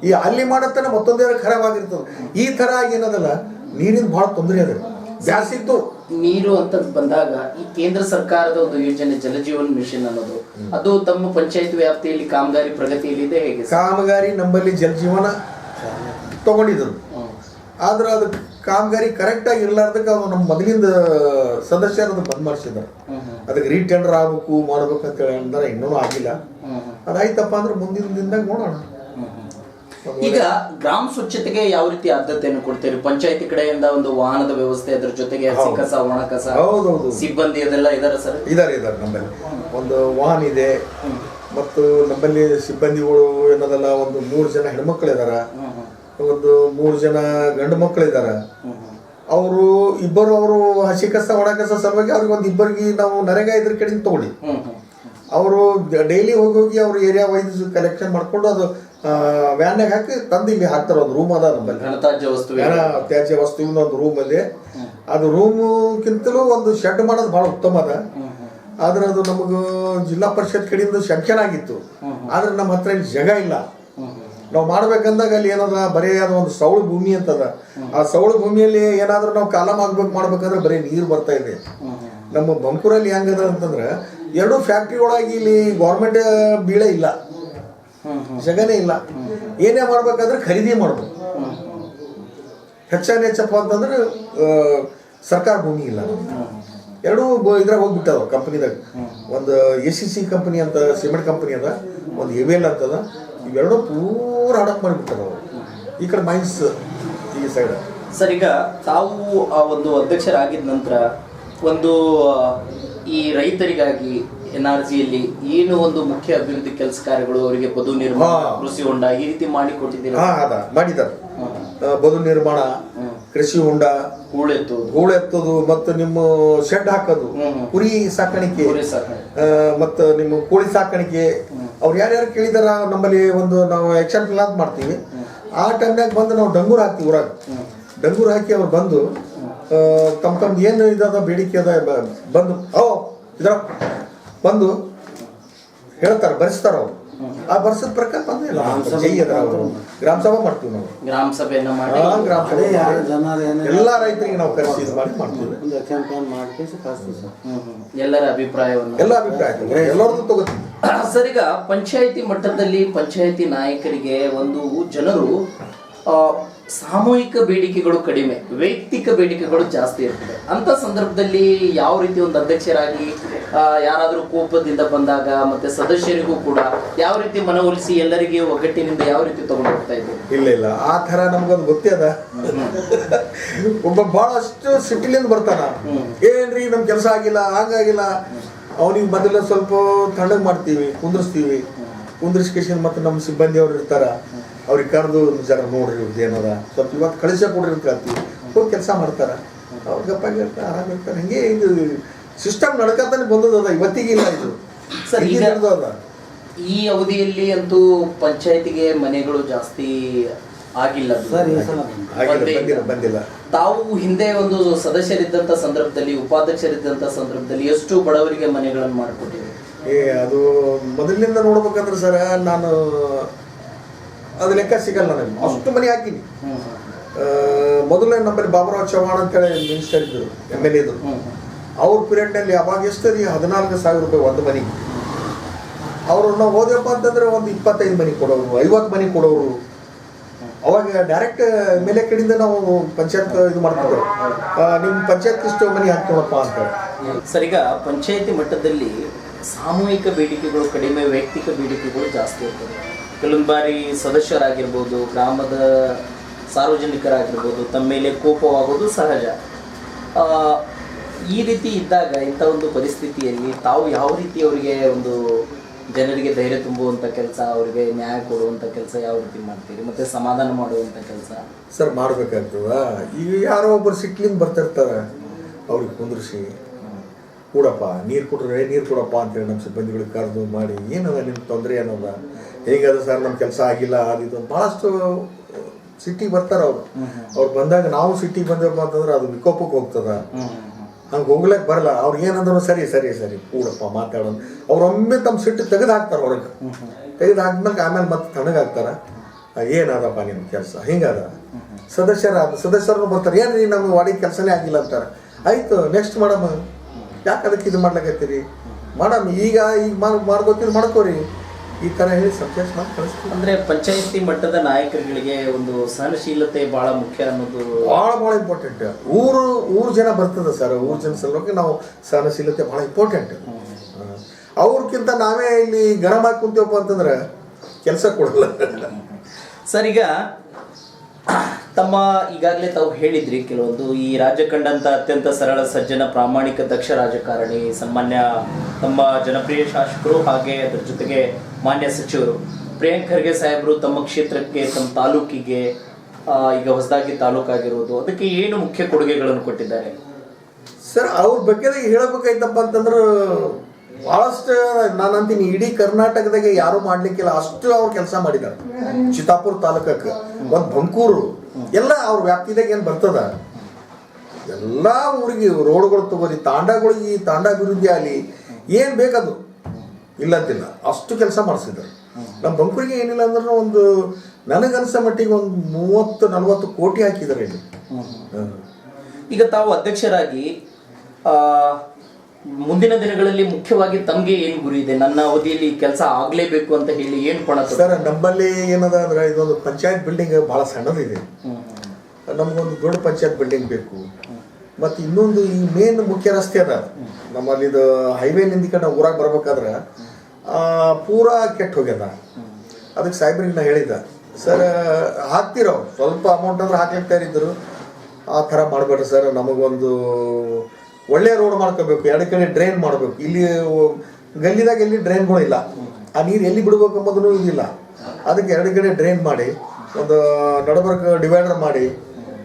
[SPEAKER 2] ಈ ಅಲ್ಲಿ ಮಾಡತ್ತನ ಮತ್ತೊಂದು ಖರಾಬ್ ಆಗಿರ್ತದೆ ಈ ಥರ ಏನದಲ್ಲ ನೀರಿನ ಭಾಳ ತೊಂದರೆ ಅದ ಜಾಸ್ತಿತ್ತು
[SPEAKER 1] ನೀರು ಅಂತ ಬಂದಾಗ ಈ ಕೇಂದ್ರ ಸರ್ಕಾರದ ಒಂದು ಯೋಜನೆ ಜಲಜೀವನ್ ಮಿಷನ್ ಅನ್ನೋದು ಅದು ತಮ್ಮ ಪಂಚಾಯತ್ ವ್ಯಾಪ್ತಿಯಲ್ಲಿ ಕಾಮಗಾರಿ ಪ್ರಗತಿಯಲ್ಲಿದೆ ಹೇಗೆ ಸರ್?
[SPEAKER 2] ಕಾಮಗಾರಿ ನಮ್ಮಲ್ಲಿ ಜಲಜೀವನ ತಗೊಂಡಿದ್ದರು
[SPEAKER 1] ಹ್ಮ್.
[SPEAKER 2] ಆದ್ರೆ ಅದು ಕಾಮಗಾರಿ ಕರೆಕ್ಟಾಗಿ ಇರ್ಲಾರ್ದಕ್ಕೆ ಅವ್ರು ನಮ್ಮ ಮೊದಲಿಂದ ಸದಸ್ಯರು ಅದು ಬಂದ್ ಮಾಡಿಸಿದ್ದಾರೆ. ಅದಕ್ಕೆ ರೀಟೆಂಡರ್ ಆಗ್ಬೇಕು ಮಾಡ್ಬೇಕು ಅಂತ ಹೇಳಿ ಅಂದ್ರೆ ಇನ್ನೂ ಆಗಿಲ್ಲ. ಅದಾಯ್ತಪ್ಪ ಅಂದ್ರೆ ಮುಂದಿನ ದಿನದಾಗ ನೋಡೋಣ.
[SPEAKER 1] ಈಗ ಗ್ರಾಮ ಸ್ವಚ್ಛತೆಗೆ ಯಾವ ರೀತಿ ಆದ್ಯತೆಯನ್ನು ಕೊಡ್ತೀರಿ? ಪಂಚಾಯತಿ ಕಡೆಯಿಂದ ಒಂದು ವಾಹನದ ವ್ಯವಸ್ಥೆ ಅದ್ರ ಜೊತೆಗೆ ಹಸಿ ಕಸ ಒಣ ಕಸ
[SPEAKER 2] ಹೌದೌದು.
[SPEAKER 1] ಸಿಬ್ಬಂದಿ ಅದೆಲ್ಲ ಇದಾರೆ ಸರ್?
[SPEAKER 2] ಇದಾರೆ ಇದಾರೆ ನಮ್ಮಲ್ಲಿ. ಒಂದು ವಾಹನ ಇದೆ. ಮತ್ತು ನಮ್ಮಲ್ಲಿ ಸಿಬ್ಬಂದಿಗಳು ಏನದಲ್ಲ ಒಂದು ಮೂರು ಜನ ಹೆಣ್ಮಕ್ಳಿದಾರ ಒಂದು ಮೂರು ಜನ ಗಂಡು ಮಕ್ಕಳು ಇದಾರ. ಅವರು ಇಬ್ಬರು ಅವರು ಹಸಿ ಕಸ ಒಣ ಕಸ ಸಲುವಾಗಿ ಅವ್ರಿಗೆ ಒಂದು ಇಬ್ಬರಿಗೆ ನಾವು ನರೇಗಾ ಇದ್ರ ಕಡೆಯಿಂದ ತಗೊಳ್ಳಿ. ಅವರು ಡೈಲಿ ಹೋಗಿ ಹೋಗಿ ಅವ್ರ ಏರಿಯಾ ವೈಸ್ ಕಲೆಕ್ಷನ್ ಮಾಡಿಕೊಂಡು ಅದು ವ್ಯಾನ್ಯಾಗ ಹಾಕಿ ತಂದು ಇಲ್ಲಿ ಹಾಕ್ತಾರೆ ಒಂದು ರೂಮ್ ಅದ ನಮ್ಮಲ್ಲಿ
[SPEAKER 1] ಘನತ್ಯಾಜ್ಯ ವಸ್ತು
[SPEAKER 2] ತ್ಯಾಜ್ಯ ವಸ್ತುವಿನ ಒಂದು ರೂಮ್ ಅಲ್ಲಿ. ಅದು ರೂಮ್ಗಿಂತಲೂ ಒಂದು ಶೆಡ್ ಮಾಡೋದು ಭಾಳ ಉತ್ತಮ ಅದ. ಆದ್ರೆ ಅದು ನಮಗೂ ಜಿಲ್ಲಾ ಪರಿಷತ್ ಕಡೆಯಿಂದ ಶಂಕ್ಷನ್ ಆಗಿತ್ತು. ಆದ್ರೆ ನಮ್ಮ ಹತ್ರ ಇಲ್ಲಿ ಜಾಗ ಇಲ್ಲ. ನಾವು ಮಾಡ್ಬೇಕಂದಾಗ ಅಲ್ಲಿ ಏನದ ಬರೀ ಅದು ಒಂದು ಸೌಳು ಭೂಮಿ ಅಂತದ. ಆ ಸೌಳು ಭೂಮಿಯಲ್ಲಿ ಏನಾದ್ರೂ ನಾವು ಕಾಲಮ್ ಆಗ್ಬೇಕು ಮಾಡ್ಬೇಕಂದ್ರೆ ಬರೀ ನೀರು ಬರ್ತಾ ಇದೆ. ನಮ್ಮ ಬಂಕೂರಲ್ಲಿ ಹೆಂಗದ ಅಂತಂದ್ರೆ ಎರಡು ಫ್ಯಾಕ್ಟ್ರಿ ಒಳಗೆ ಇಲ್ಲಿ ಗೌರ್ಮೆಂಟ್ ಬೀಳೇ ಇಲ್ಲ. ಜಗನೇ ಇಲ್ಲ. ಏನೇ ಮಾಡ್ಬೇಕಾದ್ರೆ ಖರೀದಿ ಮಾಡ್ಬೇಕು ಹೆಚ್ಚಾಗಿ ಹೆಚ್ಚಪ್ಪ ಅಂತಂದ್ರೆ ಸರ್ಕಾರ ಭೂಮಿ ಇಲ್ಲ. ಎರಡೂ ಬ- ಇದ್ರಾಗ ಹೋಗ್ಬಿಟ್ಟವ ಕಂಪ್ನಿದಾಗ. ಒಂದು ಎ ಸಿ ಸಿ ಕಂಪನಿ ಅಂತ ಸಿಮೆಂಟ್ ಕಂಪನಿ ಅದ ಒಂದು ಎ ಎಲ್ ಅಂತದ ಇವೆರಡೂ ಪೂರ ಹಡಕ್ ಮಾಡಿಬಿಟ್ಟದ ಅವ್ರು. ಈ ಕಡೆ ಮೈನ್ಸ್ ಈ ಸೈಡ್
[SPEAKER 1] ಸರ್ ಈಗ ತಾವು ಆ ಒಂದು ಅಧ್ಯಕ್ಷರಾಗಿದ್ದ ನಂತರ ಒಂದು ಈ ರೈತರಿಗಾಗಿ ಎನ್ ಆರ್ ಜಿಯಲ್ಲಿ ಏನು ಒಂದು ಮುಖ್ಯ ಅಭಿವೃದ್ಧಿ ಕೆಲಸ ಕಾರ್ಯಗಳು ಅವರಿಗೆ ಬದು ನಿರ್ಮಾಣ ಕೃಷಿ ಹೊಂಡ ಈ ರೀತಿ ಮಾಡಿ ಕೊಟ್ಟಿದ್ದೀರಾ
[SPEAKER 2] ಹಾ ಅದ ಮಾಡಿದ್ದಾರೆ. ಬದು ನಿರ್ಮಾಣ ಕೃಷಿ ಹೊಂಡ
[SPEAKER 1] ಹೂಳೆತ್ತು
[SPEAKER 2] ಹೂಳೆತ್ತೋದು ಮತ್ತು ನಿಮ್ಮ ಶೆಡ್ ಹಾಕೋದು. ಕುರಿ ಸಾಕಾಣಿಕೆ ಮತ್ತು ನಿಮ್ಮ ಕೋಳಿ ಸಾಕಾಣಿಕೆ. ಅವ್ರು ಯಾರ್ಯಾರು ಕೇಳಿದಾರ ನಮ್ಮಲ್ಲಿ ಒಂದು ನಾವು ಆಕ್ಷನ್ ಪ್ಲಾನ್ ಮಾಡ್ತೀವಿ. ಆ ಟೈಮ್ನಾಗ ಬಂದು ನಾವು ಡಂಗೂರ್ ಹಾಕ್ತೀವಿ ಊರಾಗ. ಡಂಗೂರ್ ಹಾಕಿ ಅವ್ರು ಬಂದು ತಮ್ಮ ತಮ್ಮ ತಮ್ದು ಏನು ಇದಾದ ಬೇಡಿಕೆ ಅದ ಬಂದು ಓ ಇದ್ರ ಬಂದು ಹೇಳ್ತಾರೆ ಬರೆಸ್ತಾರ ಅವ್ರು. ಆ ಬರ್ಸದ ಪ್ರಕಾರ ಬಂದು ಇಲ್ಲ. ಗ್ರಾಮ ಸಭಾ ಮಾಡ್ತೀವಿ ನಾವು.
[SPEAKER 1] ಗ್ರಾಮ ಸಭೆಯನ್ನ ಮಾಡಿ.
[SPEAKER 2] ಗ್ರಾಮ ಸಭೆ ಮಾಡಿ ಎಲ್ಲ ರೈತರಿಗೆ ನಾವು ಕರೆಸಿ ಇದು ಮಾಡಿ ಮಾಡ್ತೀವಿ.
[SPEAKER 1] ಹ್ಮ್. ಎಲ್ಲರ ಅಭಿಪ್ರಾಯವನ್ನು.
[SPEAKER 2] ಎಲ್ಲ ಅಭಿಪ್ರಾಯ ಎಲ್ಲರದ್ದು ತಗೋತೀವಿ.
[SPEAKER 1] ಸರ್ ಈಗ ಪಂಚಾಯತಿ ಮಟ್ಟದಲ್ಲಿ ಪಂಚಾಯಿತಿ ನಾಯಕರಿಗೆ ಒಂದು ಜನರು ಸಾಮೂಹಿಕ ಬೇಡಿಕೆಗಳು ಕಡಿಮೆ ವೈಯಕ್ತಿಕ ಬೇಡಿಕೆಗಳು ಜಾಸ್ತಿ ಇರ್ತದೆ. ಅಂತ ಸಂದರ್ಭದಲ್ಲಿ ಯಾವ ರೀತಿ ಒಂದು ಅಧ್ಯಕ್ಷರಾಗಿ ಯಾರಾದರೂ ಕೋಪದಿಂದ ಬಂದಾಗ ಮತ್ತೆ ಸದಸ್ಯರಿಗೂ ಕೂಡ ಯಾವ ರೀತಿ ಮನವೊಲಿಸಿ ಎಲ್ಲರಿಗೆ ಒಗ್ಗಟ್ಟಿನಿಂದ ಯಾವ ರೀತಿ ತಗೊಂಡು ಹೋಗ್ತಾ ಇದ್ದೀವಿ
[SPEAKER 2] ಇಲ್ಲ ಇಲ್ಲ. ಆ ಥರ ನಮ್ಗೊಂದು ಗೊತ್ತೇ ಅದ. ಒಬ್ಬ ಬಹಳಷ್ಟು ಸಿಟ್ಟಿಲಿಂದ ಬರ್ತಾನ. ಏನ್ರಿ ನಮ್ ಕೆಲಸ ಆಗಿಲ್ಲ ಹಾಗಾಗಿಲ್ಲ ಅವನಿಗೆ ಮೊದಲ ಸ್ವಲ್ಪ ತಣ್ಣಗೆ ಮಾಡ್ತೀವಿ ಕುಂದ್ರಿಸ್ತೀವಿ. ಕುಂದ್ರಿಸ್ಕೇಶನ್ ಮತ್ತೆ ನಮ್ಮ ಸಿಬ್ಬಂದಿ ಅವ್ರು ಇರ್ತಾರ ಅವ್ರಿಗೆ ಕರೆದು ಜರ ನೋಡ್ರಿ ಇವ್ರದ್ದು ಏನದ. ಸ್ವಲ್ಪ ಇವತ್ತು ಕಳಿಸ ಕೊಡ್ರಿ ಅಂತ ಹೇಳ್ತೀವಿ. ಹೋಗಿ ಕೆಲಸ ಮಾಡ್ತಾರೆ. ಅವ್ರು ಗಪ್ಪಾಗಿ ಇರ್ತಾರೆ ಆರಾಮ ಇರ್ತಾರೆ. ಹಂಗೆ ಇದು ಸಿಸ್ಟಮ್ ನಡ್ಕತಾನೆ ಬಂದದ ಇವತ್ತಿಗಿಲ್ಲ ಇದು.
[SPEAKER 1] ಸರ್,
[SPEAKER 2] ಹಿಂಗೆ
[SPEAKER 1] ಈಗ-
[SPEAKER 2] ನಡ್ದದ.
[SPEAKER 1] ಈ ಅವಧಿಯಲ್ಲಿ ಅಂತೂ ಪಂಚಾಯತಿಗೆ ಮನೆಗಳು ಜಾಸ್ತಿ ಆಗಿಲ್ಲ.
[SPEAKER 3] ಸರ್, ಬಂದಿಲ್ಲ.
[SPEAKER 2] ಆಗಿಲ್ಲ ಬಂದಿಲ್ಲ
[SPEAKER 1] ತಾವು ಹಿಂದೆ ಒಂದು ಸದಸ್ಯರಿದ್ದಂತ ಸಂದರ್ಭದಲ್ಲಿ ಉಪಾಧ್ಯಕ್ಷರಿದ್ದಂತ ಸಂದರ್ಭದಲ್ಲಿ ಎಷ್ಟು ಬಡವರಿಗೆ ಮನೆಗಳನ್ನು ಮಾಡಿಕೊಟ್ಟಿದೆ
[SPEAKER 2] ಏ ಅದು ಮೊದಲಿನಿಂದ ನೋಡ್ಬೇಕಂದ್ರೆ ಸರ ನಾನು ಅದು ಲೆಕ್ಕ ಸಿಗಲ್ಲ ನನಗೆ. ಅಷ್ಟು ಮನೆ ಹಾಕಿನಿ. ಮೊದಲನೇ ನಂಬರ್ ನಮ್ಮಲ್ಲಿ ಬಾಬುರಾವ್ ಅಂತ ಅಂತೇಳಿ ಮಿನಿಸ್ಟರ್ ಇದ್ದರು ಎಂ ಎಲ್ ಎ ಇದ್ರು ಅವ್ರ ಪೀರಿಯಡ್ನಲ್ಲಿ ಅವಾಗ ಎಷ್ಟು ರೀ ಹದಿನಾಲ್ಕು ಸಾವಿರ ರೂಪಾಯಿ ಒಂದು ಮನೆಗೆ ಅವರು ನಾವು ಹೋದೆಪ್ಪ ಅಂತಂದ್ರೆ ಒಂದು ಇಪ್ಪತ್ತೈದು ಮನೆ ಕೊಡೋರು ಐವತ್ತು ಮನೆ ಕೊಡೋರು. ಅವಾಗ ಡೈರೆಕ್ಟ್ ಎಂ ಎಲ್ ಎ ಕಡೆಯಿಂದ ನಾವು ಪಂಚಾಯತ್ ಇದು ಮಾಡ್ತಿದ್ರು. ನಿಮ್ಮ ಪಂಚಾಯತ್ ಇಷ್ಟು ಮನೆ ಹಾಕ್ತೀವಪ್ಪ ಅಂತ
[SPEAKER 1] ಸರ್ ಈಗ ಪಂಚಾಯತಿ ಮಟ್ಟದಲ್ಲಿ ಸಾಮೂಹಿಕ ಬೇಡಿಕೆಗಳು ಕಡಿಮೆ ವೈಯಕ್ತಿಕ ಬೇಡಿಕೆಗಳು ಜಾಸ್ತಿ ಇರ್ತದೆ. ಕೆಲವೊಂದು ಬಾರಿ ಸದಸ್ಯರಾಗಿರ್ಬೋದು, ಗ್ರಾಮದ ಸಾರ್ವಜನಿಕರಾಗಿರ್ಬೋದು, ತಮ್ಮ ಮೇಲೆ ಕೋಪವಾಗೋದು ಸಹಜ. ಈ ರೀತಿ ಇದ್ದಾಗ ಇಂಥ ಒಂದು ಪರಿಸ್ಥಿತಿಯಲ್ಲಿ ತಾವು ಯಾವ ರೀತಿ ಅವರಿಗೆ ಒಂದು ಜನರಿಗೆ ಧೈರ್ಯ ತುಂಬುವಂಥ ಕೆಲಸ, ಅವರಿಗೆ ನ್ಯಾಯ ಕೊಡುವಂಥ ಕೆಲಸ ಯಾವ ರೀತಿ ಮಾಡ್ತೀರಿ? ಮತ್ತು ಸಮಾಧಾನ ಮಾಡುವಂಥ ಕೆಲಸ?
[SPEAKER 2] ಸರ್, ಮಾಡಬೇಕಾಗ್ತದ. ಈಗ ಯಾರೋ ಒಬ್ಬರು ಸಿಟ್ಲಿಂದ ಬರ್ತಿರ್ತಾರೆ, ಅವ್ರಿಗೆ ಕುಂದ್ರಿಸಿ, ಕೂಡಪ್ಪ, ನೀರು ಕೊಟ್ರೆ ನೀರು ಕೊಡಪ್ಪ ಅಂತೇಳಿ ನಮ್ಮ ಸಿಬ್ಬಂದಿಗಳಿಗೆ ಕರೆದು ಮಾಡಿ, ಏನದ ನಿಮ್ಮ ತೊಂದರೆ ಏನದ ಹೇಗದ ಸರ್ ನಮ್ಮ ಕೆಲಸ ಆಗಿಲ್ಲ ಅದು ಇದು ಅಂತ ಭಾಳಷ್ಟು ಸಿಟಿಗೆ ಬರ್ತಾರೆ ಅವರು. ಅವ್ರು ಬಂದಾಗ ನಾವು ಸಿಟಿಗೆ ಬಂದೇವಪ್ಪ ಅಂತಂದ್ರೆ ಅದು ವಿಕೋಪಕ್ಕೆ ಹೋಗ್ತದ. ಹಂಗೆ ಹೋಗ್ಲಕ್ಕೆ ಬರಲ್ಲ. ಅವ್ರು ಏನಂದ್ರು ಸರಿ ಸರಿ ಸರಿ ಕೂಡಪ್ಪ ಮಾತಾಡೋದು ಅವ್ರು ಒಮ್ಮೆ ತಮ್ಮ ಸಿಟ್ಟು ತೆಗೆದು ಹಾಕ್ತಾರೆ ಹೊರಗೆ ತೆಗೆದು ಹಾಕ್ದಾಗ ಆಮೇಲೆ ಮತ್ತೆ ತಣ್ಣಗಾಗ್ತಾರೆ ಏನದಪ್ಪ ನಿಮ್ಮ ಕೆಲಸ? ಹಿಂಗದ? ಸದಸ್ಯರ ಸದಸ್ಯರು ಬರ್ತಾರೆ. ಏನು ಏನ್ರಿ ನಮ್ಮ ವಾಡಿ ಕೆಲಸನೇ ಆಗಿಲ್ಲ ಅಂತಾರೆ. ಆಯ್ತು ನೆಕ್ಸ್ಟ್ ಮಾಡಮ್ಮ. ಯಾಕೆ ಅದಕ್ಕೆ ಇದು ಮಾಡ್ಲಕತ್ತೀರಿ? ಮಾಡಮ್ಮ ಈಗ ಈಗ ಮಾಡ್ ಮಾಡ್ಕೋತೀರಿ ಮಾಡ್ಕೋರಿ. ಈ ಥರ ಹೇಳಿ ಸಂತೋಷ ಮಾಡಿ ಕಳಿಸ್ತೀವಿ.
[SPEAKER 1] ಅಂದ್ರೆ ಪಂಚಾಯತಿ ಮಟ್ಟದ ನಾಯಕರುಗಳಿಗೆ ಒಂದು ಸಹನಶೀಲತೆ ಬಹಳ ಮುಖ್ಯ ಅನ್ನೋದು
[SPEAKER 2] ಭಾಳ ಭಾಳ ಇಂಪಾರ್ಟೆಂಟ್ ಊರು ಊರು ಜನ ಬರ್ತದೆ ಸರ್ ಊರು ಜನ ಸಲುವಾಗಿ ನಾವು ಸಹನಶೀಲತೆ ಭಾಳ ಇಂಪಾರ್ಟೆಂಟ್ ಅವ್ರಕ್ಕಿಂತ ನಾವೇ ಇಲ್ಲಿ ಗರಂ ಹಾಕಿ ಕುಂತೀವಪ್ಪ ಅಂತಂದ್ರೆ ಕೆಲಸ ಕೊಡಲ್ಲ.
[SPEAKER 1] ಸರ್ ಈಗ ತಮ್ಮ ಈಗಾಗಲೇ ತಾವು ಹೇಳಿದ್ರಿ ಕೆಲವೊಂದು ಈ ರಾಜ್ಯ ಕಂಡಂತ ಅತ್ಯಂತ ಸರಳ ಸಜ್ಜನ ಪ್ರಾಮಾಣಿಕ ದಕ್ಷ ರಾಜಕಾರಣಿ ಸಾಮಾನ್ಯ ತಮ್ಮ ಜನಪ್ರಿಯ ಶಾಸಕರು ಹಾಗೆ ಅದರ ಜೊತೆಗೆ ಮಾನ್ಯ ಸಚಿವರು. ಪ್ರಿಯಾಂಕ್ ಖರ್ಗೆ ಸಾಹೇಬರು ತಮ್ಮ ಕ್ಷೇತ್ರಕ್ಕೆ ತಮ್ಮ ತಾಲೂಕಿಗೆ ಈಗ ಹೊಸದಾಗಿ ತಾಲೂಕಾಗಿರೋದು ಅದಕ್ಕೆ ಏನು ಮುಖ್ಯ ಕೊಡುಗೆಗಳನ್ನು ಕೊಟ್ಟಿದ್ದಾರೆ?
[SPEAKER 2] ಸರ್ ಅವ್ರ ಬಗ್ಗೆ ಹೇಳಬೇಕಾಯ್ತಪ್ಪ ಅಂತಂದ್ರೆ ಬಹಳಷ್ಟು ನಾನು ಅಂತೀನಿ ಇಡೀ ಕರ್ನಾಟಕದಾಗೆ ಯಾರು ಮಾಡ್ಲಿಕ್ಕಿಲ್ಲ ಅಷ್ಟು ಅವ್ರು ಕೆಲಸ ಮಾಡಿದ್ದಾರೆ. ಚಿತ್ತಾಪುರ ತಾಲೂಕಕ್ಕೆ ಒಂದು ಬಂಕೂರು. ಎಲ್ಲ ಅವ್ರ ವ್ಯಾಪ್ತಿದಾಗ ಏನು ಬರ್ತದ? ಎಲ್ಲ ಊರಿಗೆ ರೋಡ್ಗಳು ತಗೋರಿ, ತಾಂಡಗಳಿಗೆ ತಾಂಡ ಅಭಿವೃದ್ಧಿ ಆಗಲಿ, ಏನು ಬೇಕದು? ಇಲ್ಲಂತಿಲ್ಲ. ಅಷ್ಟು ಕೆಲಸ ಮಾಡಿಸಿದ್ದಾರೆ. ನಮ್ಮ ಬಂಕೂರಿಗೆ ಏನಿಲ್ಲ ಅಂದ್ರೆ ಒಂದು, ನನಗನ್ಸ ಮಟ್ಟಿಗೆ ಒಂದು ಮೂವತ್ತು, ನಲ್ವತ್ತು ಕೋಟಿ ಹಾಕಿದ್ದಾರೆ
[SPEAKER 1] ಈಗ ತಾವು ಅಧ್ಯಕ್ಷರಾಗಿ ಮುಂದಿನ ದಿನಗಳಲ್ಲಿ ಮುಖ್ಯವಾಗಿ ತಮಗೆ ಏನು ಗುರಿ ಇದೆ? ನನ್ನ ಅವಧಿಯಲ್ಲಿ ಕೆಲಸ ಆಗ್ಲೇಬೇಕು ಅಂತ ಹೇಳಿ ಏನು ಪಣ
[SPEAKER 2] ಸರ್ ನಮ್ಮಲ್ಲಿ ಏನದ ಅಂದ್ರೆ ಇದೊಂದು ಪಂಚಾಯತ್ ಬಿಲ್ಡಿಂಗ್ ಬಹಳ ಸಣ್ಣದಿದೆ. ನಮ್ಗೊಂದು ದೊಡ್ಡ ಪಂಚಾಯತ್ ಬಿಲ್ಡಿಂಗ್ ಬೇಕು. ಮತ್ತು ಇನ್ನೊಂದು ಈ ಮೇನ್ ಮುಖ್ಯ ರಸ್ತೆ ಅದ. ನಮ್ಮಲ್ಲಿ ಇದು ಹೈವೇನಿಂದ ಕಡೆ ಊರಾಗ ಬರ್ಬೇಕಾದ್ರೆ ಪೂರಾ ಕೆಟ್ಟ ಹೋಗ್ಯದ. ಅದಕ್ಕೆ ಸಾಹೇಬ್ರಿಗೆ ನಾ ಹೇಳಿದ್ದ ಸರ್ ಹಾಕ್ತಿರೋ. ಸ್ವಲ್ಪ ಅಮೌಂಟ್ ಅಂದ್ರೆ ಹಾಕ್ಲಿಕ್ಕೆ ತಯಾರಿದ್ರು. ಆ ಥರ ಮಾಡಬೇಡ್ರಿ ಸರ್. ನಮಗೊಂದು ಒಳ್ಳೆ ರೋಡ್ ಮಾಡ್ಕೋಬೇಕು, ಎರಡು ಕಡೆ ಡ್ರೈನ್ ಮಾಡಬೇಕು. ಇಲ್ಲಿ ಗಲ್ಲಿದಾಗ ಎಲ್ಲಿ ಡ್ರೈನ್ಗಳು ಇಲ್ಲ. ಆ ನೀರು ಎಲ್ಲಿ ಬಿಡ್ಬೇಕು ಎಂಬುದನ್ನು ಇದಿಲ್ಲ. ಅದಕ್ಕೆ ಎರಡು ಕಡೆ ಡ್ರೈನ್ ಮಾಡಿ, ಒಂದು ನಡಬರ್ಕ ಡಿವೈಡರ್ ಮಾಡಿ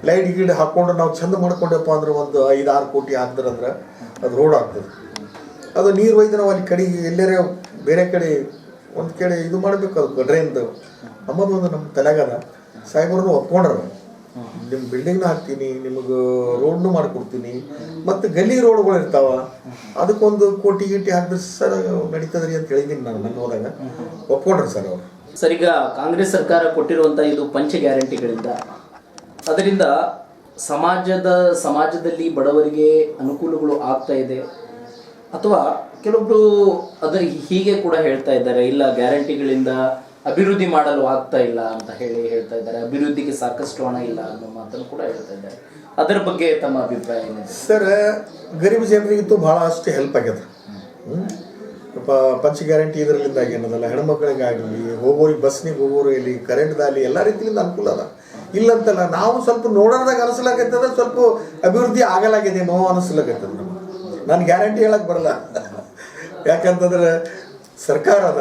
[SPEAKER 2] ಲೈಟ್ ಗೀಡ್ ಹಾಕ್ಕೊಂಡು ನಾವು ಚಂದ ಮಾಡ್ಕೊಂಡೆಪ್ಪ ಅಂದ್ರೆ ಒಂದು ಐದು ಆರು ಕೋಟಿ ಹಾಕಿದ್ರಂದ್ರೆ ಅದು ರೋಡ್ ಆಗ್ತದೆ. ಅದು ನೀರು ಒಯ್ದು ನಾವು ಅಲ್ಲಿ ಕಡೆ ಎಲ್ಲರೇ ಬೇರೆ ಕಡೆ ಒಂದು ಕಡೆ ಇದು ಮಾಡಬೇಕು ಅದು ಡ್ರೈನ್ದು ನಮ್ಮದು ಒಂದು ನಮ್ಮ ತಲೆಗಾರ ಸಾಹೇಬರನ್ನು ಒಪ್ಕೊಂಡ್ರ. ನಿಮ್ಮ ಬಿಲ್ಡಿಂಗ್ನ ಹಾಕ್ತೀನಿ, ನಿಮಗೆ ರೋಡ್ನು ಮಾಡ್ಕೊಡ್ತೀನಿ, ಮತ್ತು ಗಲ್ಲಿ ರೋಡ್ಗಳು ಇರ್ತಾವ. ಅದಕ್ಕೊಂದು ಕೋಟಿ ಗೀಟಿ ಹಾಕಿದ್ರೆ ಸರ್ ನಡೀತದ್ರಿ ಅಂತ ಹೇಳಿದ್ದೀನಿ ನಾನು ನನ್ನ ಹೋದಾಗ. ಒಪ್ಕೊಂಡ್ರಿ ಸರ್ ಅವರು.
[SPEAKER 1] ಸರ್, ಈಗ ಕಾಂಗ್ರೆಸ್ ಸರ್ಕಾರ ಕೊಟ್ಟಿರುವಂತ ಇದು ಪಂಚ ಗ್ಯಾರಂಟಿಗಳಿಂದ, ಅದರಿಂದ ಸಮಾಜದ, ಸಮಾಜದಲ್ಲಿ ಬಡವರಿಗೆ ಅನುಕೂಲಗಳು ಆಗ್ತಾ ಇದೆ? ಅಥವಾ ಕೆಲವೊಬ್ರು ಅದ್ರ ಹೀಗೆ ಕೂಡ ಹೇಳ್ತಾ ಇದ್ದಾರೆ, ಇಲ್ಲ ಗ್ಯಾರಂಟಿಗಳಿಂದ ಅಭಿವೃದ್ಧಿ ಮಾಡಲು ಆಗ್ತಾ ಇಲ್ಲ ಅಂತ ಹೇಳಿ ಹೇಳ್ತಾ ಇದ್ದಾರೆ. ಅಭಿವೃದ್ಧಿಗೆ ಸಾಕಷ್ಟು ಹಣ ಇಲ್ಲ ಅನ್ನೋ ಮಾತನ್ನು ಕೂಡ ಹೇಳ್ತಾ ಇದ್ದಾರೆ. ಅದರ ಬಗ್ಗೆ ತಮ್ಮ ಅಭಿಪ್ರಾಯ ಏನಿದೆ?
[SPEAKER 2] ಸರ್, ಗರೀಬ್ ಜನರಿಗಿಂತೂ ಅಷ್ಟು ಹೆಲ್ಪ್ ಆಗ್ಯದ. ಪಂಚ ಗ್ಯಾರಂಟಿ ಇದರಲ್ಲಿಂದ ಏನದಲ್ಲ ಹೆಣ್ಮಕ್ಳಿಗಾಗಲಿ ಹೋಗೋರಿಗೆ ಬಸ್ನಿಗೆ ಹೋಗೋರು ಇಲ್ಲಿ ಕರೆಂಟ್ದಾಗಲಿ ಎಲ್ಲ ರೀತಿಯಿಂದ ಅನುಕೂಲ ಅದ. ಇಲ್ಲಂತಲ್ಲ, ನಾವು ಸ್ವಲ್ಪ ನೋಡೋದಾಗ ಅನಿಸ್ಲಾಗತ್ತದ ಸ್ವಲ್ಪ ಅಭಿವೃದ್ಧಿ ಆಗಲಾಗಿದೇನೋ ಅನಿಸ್ಲಾಗತ್ತದ ನಮ್ಗೆ. ನಾನು ಗ್ಯಾರಂಟಿ ಹೇಳಕ್ ಬರಲ್ಲ. ಯಾಕಂತಂದ್ರೆ ಸರ್ಕಾರ ಅದ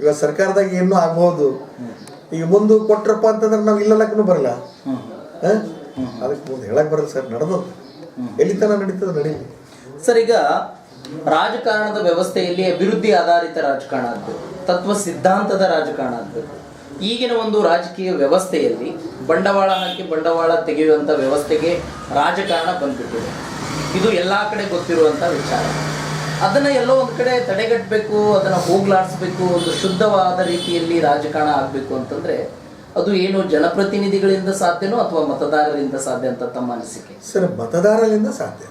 [SPEAKER 2] ಇವಾಗ ಸರ್ಕಾರದಾಗ ಏನು ಆಗ್ಬೋದು ಈಗ ಮುಂದೆ ಕೊಟ್ರಪ್ಪ ಅಂತಂದ್ರೆ ನಾವು ಇಲ್ಲಲ್ಲಕ್ಕೂ ಬರಲ್ಲ. ಅದಕ್ಕೆ ಮುಂದೆ ಹೇಳಕ್ ಬರಲ್ಲ ಸರ್ ನಡೆದು ಎಲ್ಲಿ ತನಕ ನಡೀತದೆ ನಡೀಲಿ.
[SPEAKER 1] ಸರ್ ಈಗ ರಾಜಕಾರಣದ ವ್ಯವಸ್ಥೆಯಲ್ಲಿ ಅಭಿವೃದ್ಧಿ ಆಧಾರಿತ ರಾಜಕಾರಣ ಆಗ್ಬೇಕು ತತ್ವ ಸಿದ್ಧಾಂತದ ರಾಜಕಾರಣ ಆಗ್ಬೇಕು. ಈಗಿನ ಒಂದು ರಾಜಕೀಯ ವ್ಯವಸ್ಥೆಯಲ್ಲಿ ಬಂಡವಾಳ ಹಾಕಿ ಬಂಡವಾಳ ತೆಗೆಯುವಂಥ ವ್ಯವಸ್ಥೆಗೆ ರಾಜಕಾರಣ ಬಂದ್ಬಿಟ್ಟಿದೆ. ಇದು ಎಲ್ಲ ಕಡೆ ಗೊತ್ತಿರುವಂತ ವಿಚಾರ. ಅದನ್ನ ಎಲ್ಲೋ ಒಂದು ಕಡೆ ತಡೆಗಟ್ಟಬೇಕು ಅದನ್ನ ಹೋಗ್ಲಾಡಿಸ್ಬೇಕು ಒಂದು ಶುದ್ಧವಾದ ರೀತಿಯಲ್ಲಿ ರಾಜಕಾರಣ ಆಗ್ಬೇಕು ಅಂತಂದ್ರೆ ಅದು ಏನು ಜನಪ್ರತಿನಿಧಿಗಳಿಂದ ಸಾಧ್ಯನೋ ಅಥವಾ ಮತದಾರರಿಂದ ಸಾಧ್ಯ ಅಂತ ತಮ್ಮ ಅನಿಸಿಕೆ?
[SPEAKER 2] ಸರ್ ಮತದಾರರಿಂದ ಸಾಧ್ಯ.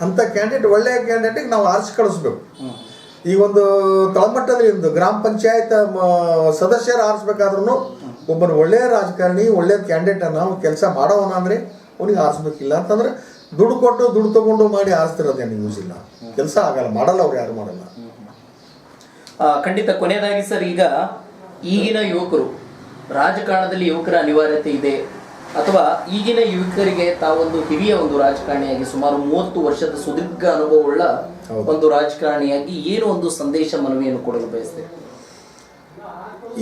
[SPEAKER 2] ಅಂತ ಕ್ಯಾಂಡಿಡೇಟ್ ಒಳ್ಳೆಯ ಕ್ಯಾಂಡಿಡೇಟಿಗೆ ನಾವು ಆರಿಸಿ ಕಳಿಸ್ಬೇಕು. ಈ ಒಂದು ತಳಮಟ್ಟದಿಂದ ಗ್ರಾಮ ಪಂಚಾಯತ್ ಸದಸ್ಯರು ಆರಿಸ್ಬೇಕಾದ್ರೂ ಒಬ್ಬನ ಒಳ್ಳೆಯ ರಾಜಕಾರಣಿ ಒಳ್ಳೆಯ ಕ್ಯಾಂಡಿಡೇಟ್ ನಾವು ಕೆಲಸ ಮಾಡೋವನ ಅಂದ್ರೆ ಅವನಿಗೆ ಆರಿಸ್ಬೇಕಿಲ್ಲ. ಅಂತಂದ್ರೆ ದುಡ್ಡು ಕೊಟ್ಟು ದುಡ್ಡು ತಗೊಂಡು ಮಾಡಿ ಆರಿಸ್ತಿರೋದೇನು ಯೂಸ್ ಇಲ್ಲ. ಕೆಲಸ ಆಗಲ್ಲ ಮಾಡಲ್ಲ ಅವ್ರು ಯಾರು ಮಾಡಲ್ಲ.
[SPEAKER 1] ಆ, ಖಂಡಿತ ಕೊನೆಯದಾಗಿ ಸರ್ ಈಗ ಈಗಿನ ಯುವಕರು ರಾಜಕಾರಣದಲ್ಲಿ ಯುವಕರ ಅನಿವಾರ್ಯತೆ ಇದೆ ಅಥವಾ ಈಗಿನ ಯುವಕರಿಗೆ ತಾವೊಂದು ಹಿರಿಯ ಒಂದು ರಾಜಕಾರಣಿಯಾಗಿ ಸುಮಾರು ಮೂವತ್ತು ವರ್ಷದ ಸುದೀರ್ಘ ಅನುಭವವುಳ್ಳ
[SPEAKER 2] ಹೌದು.
[SPEAKER 1] ಒಂದು ರಾಜಕಾರಣಿಯಾಗಿ ಏನು ಒಂದು ಸಂದೇಶ ಮನವಿಯನ್ನು ಕೊಡಲು ಬಯಸ್ತೇವೆ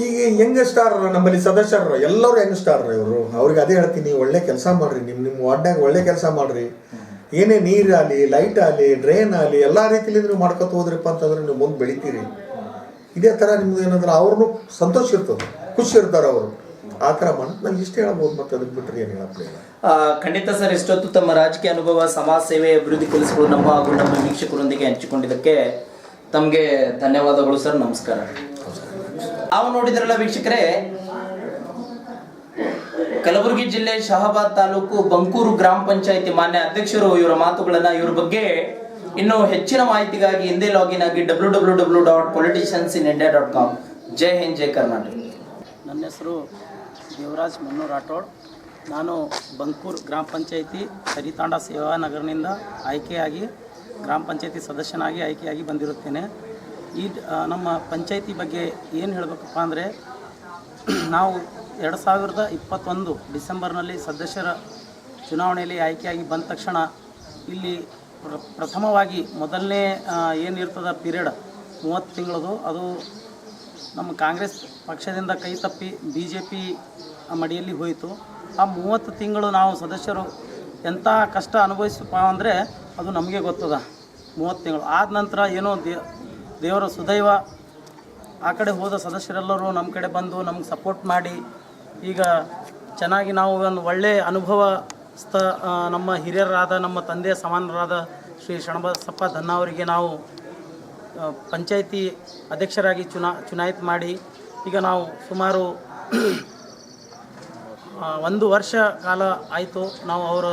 [SPEAKER 2] ಈಗ ಯಂಗ್ ಸ್ಟಾರ್ ನಮ್ಮಲ್ಲಿ ಸದಸ್ಯರು, ಎಲ್ಲರೂ ಯಂಗ್ ಸ್ಟಾರ್ ಇವರು? ಅವ್ರಿಗೆ ಅದೇ ಹೇಳ್ತೀನಿ, ಒಳ್ಳೆ ಕೆಲಸ ಮಾಡ್ರಿ ನಿಮ್ಮ ನಿಮ್ಮ ವಾರ್ಡ್ನಾಗ ಒಳ್ಳೆ ಕೆಲಸ ಮಾಡ್ರಿ. ಏನೇ ನೀರು ಆಗಲಿ ಲೈಟ್ ಆಗಲಿ ಡ್ರೈನ್ ಆಗಲಿ ಎಲ್ಲ ರೀತಿಯಲ್ಲಿ ನೀವು ಮಾಡ್ಕೊತ ಹೋದ್ರಪ್ಪ ಅಂತಂದ್ರೆ ನೀವು ಮುಂದೆ ಬೆಳಿತೀರಿ. ಇದೇ ಥರ ನಿಮ್ದು ಏನಂದ್ರೆ ಅವ್ರನ್ನೂ ಸಂತೋಷ ಇರ್ತದೆ, ಖುಷಿ ಇರ್ತಾರೆ ಅವರು. ಆ ಥರ ನಾನು ಇಷ್ಟೇ ಹೇಳ್ಬೋದು, ಮತ್ತೆ ಅದಕ್ಕೆ ಬಿಟ್ಟರೆ ಏನು
[SPEAKER 1] ಹೇಳಪ್ಪ ಖಂಡಿತ ಸರ್, ಇಷ್ಟೊತ್ತು ತಮ್ಮ ರಾಜಕೀಯ ಅನುಭವ, ಸಮಾಜ ಸೇವೆ ಅಭಿವೃದ್ಧಿ ಕೆಲಸಗಳು ನಮ್ಮ ಹಾಗೂ ನಮ್ಮ ವೀಕ್ಷಕರೊಂದಿಗೆ ಹಂಚಿಕೊಂಡಿದ್ದಕ್ಕೆ ತಮಗೆ ಧನ್ಯವಾದಗಳು ಸರ್, ನಮಸ್ಕಾರ. ನಾವು ನೋಡಿದ್ರಲ್ಲ ವೀಕ್ಷಕರೇ? ಕಲಬುರಗಿ ಜಿಲ್ಲೆ ಶಹಾಬಾದ್ ತಾಲೂಕು ಬಂಕೂರು ಗ್ರಾಮ ಪಂಚಾಯತಿ ಮಾನ್ಯ ಅಧ್ಯಕ್ಷರು, ಇವರ ಮಾತುಗಳನ್ನ, ಇವ್ರ ಬಗ್ಗೆ ಇನ್ನು ಹೆಚ್ಚಿನ ಮಾಹಿತಿಗಾಗಿ ಹಿಂದೆ ಲಾಗಿನ್ ಆಗಿ W W W dot politicians in India dot com ಜೈ ಹಿಂದ್, ಜೈ ಕರ್ನಾಟಕ.
[SPEAKER 4] ನನ್ನ ಹೆಸರು ದೇವರಾಜ್ ಮನ್ನೂರ್ ರಾಠೋಡ್. ನಾನು ಬಂಕೂರು ಗ್ರಾಮ ಪಂಚಾಯಿತಿ ಸೇವಾ ನಗರದಿಂದ ಆಯ್ಕೆಯಾಗಿ ಗ್ರಾಮ ಪಂಚಾಯಿತಿ ಸದಸ್ಯನಾಗಿ ಆಯ್ಕೆಯಾಗಿ ಬಂದಿರುತ್ತೇನೆ. ಈ ನಮ್ಮ ಪಂಚಾಯಿತಿ ಬಗ್ಗೆ ಏನು ಹೇಳಬೇಕಪ್ಪ ಅಂದರೆ, ನಾವು ಎರಡು ಸಾವಿರದ ಇಪ್ಪತ್ತೊಂದು ಡಿಸೆಂಬರ್ನಲ್ಲಿ ಸದಸ್ಯರ ಚುನಾವಣೆಯಲ್ಲಿ ಆಯ್ಕೆಯಾಗಿ ಬಂದ ತಕ್ಷಣ ಇಲ್ಲಿ ಪ್ರ, ಪ್ರಥಮವಾಗಿ ಮೊದಲನೇ ಏನಿರ್ತದ ಪೀರಿಯಡ್ ಮೂವತ್ತು ತಿಂಗಳದು, ಅದು ನಮ್ಮ ಕಾಂಗ್ರೆಸ್ ಪಕ್ಷದಿಂದ ಕೈ ತಪ್ಪಿ ಬಿ ಜೆ ಪಿ ಮಡಿಯಲ್ಲಿ ಹೋಯಿತು. ಆ ಮೂವತ್ತು ತಿಂಗಳು ನಾವು ಸದಸ್ಯರು ಎಂಥ ಕಷ್ಟ ಅನುಭವಿಸಪ್ಪ ಅಂದರೆ ಅದು ನಮಗೆ ಗೊತ್ತದ, ಮೂವತ್ತು ತಿಂಗಳು. ಆದ ನಂತರ ಏನೋ ದೇವರ ಸುದೈವ. ಆ ಕಡೆ ಹೋದ ಸದಸ್ಯರೆಲ್ಲರೂ ನಮ್ಮ ಕಡೆ ಬಂದು ನಮ್ಗೆ ಸಪೋರ್ಟ್ ಮಾಡಿ, ಈಗ ಚೆನ್ನಾಗಿ ನಾವು ಒಂದು ಒಳ್ಳೆಯ ಅನುಭವ ಸ್ಥ ನಮ್ಮ ಹಿರಿಯರಾದ, ನಮ್ಮ ತಂದೆ ಸಮಾನರಾದ ಶ್ರೀ ಶಣಬಸಪ್ಪ ಧನ್ನ ಅವರಿಗೆ ನಾವು ಪಂಚಾಯಿತಿ ಅಧ್ಯಕ್ಷರಾಗಿ ಚುನಾ, ಚುನಾಯಿತ ಮಾಡಿ, ಈಗ ನಾವು ಸುಮಾರು ಒಂದು ವರ್ಷ ಕಾಲ ಆಯಿತು ನಾವು ಅವರ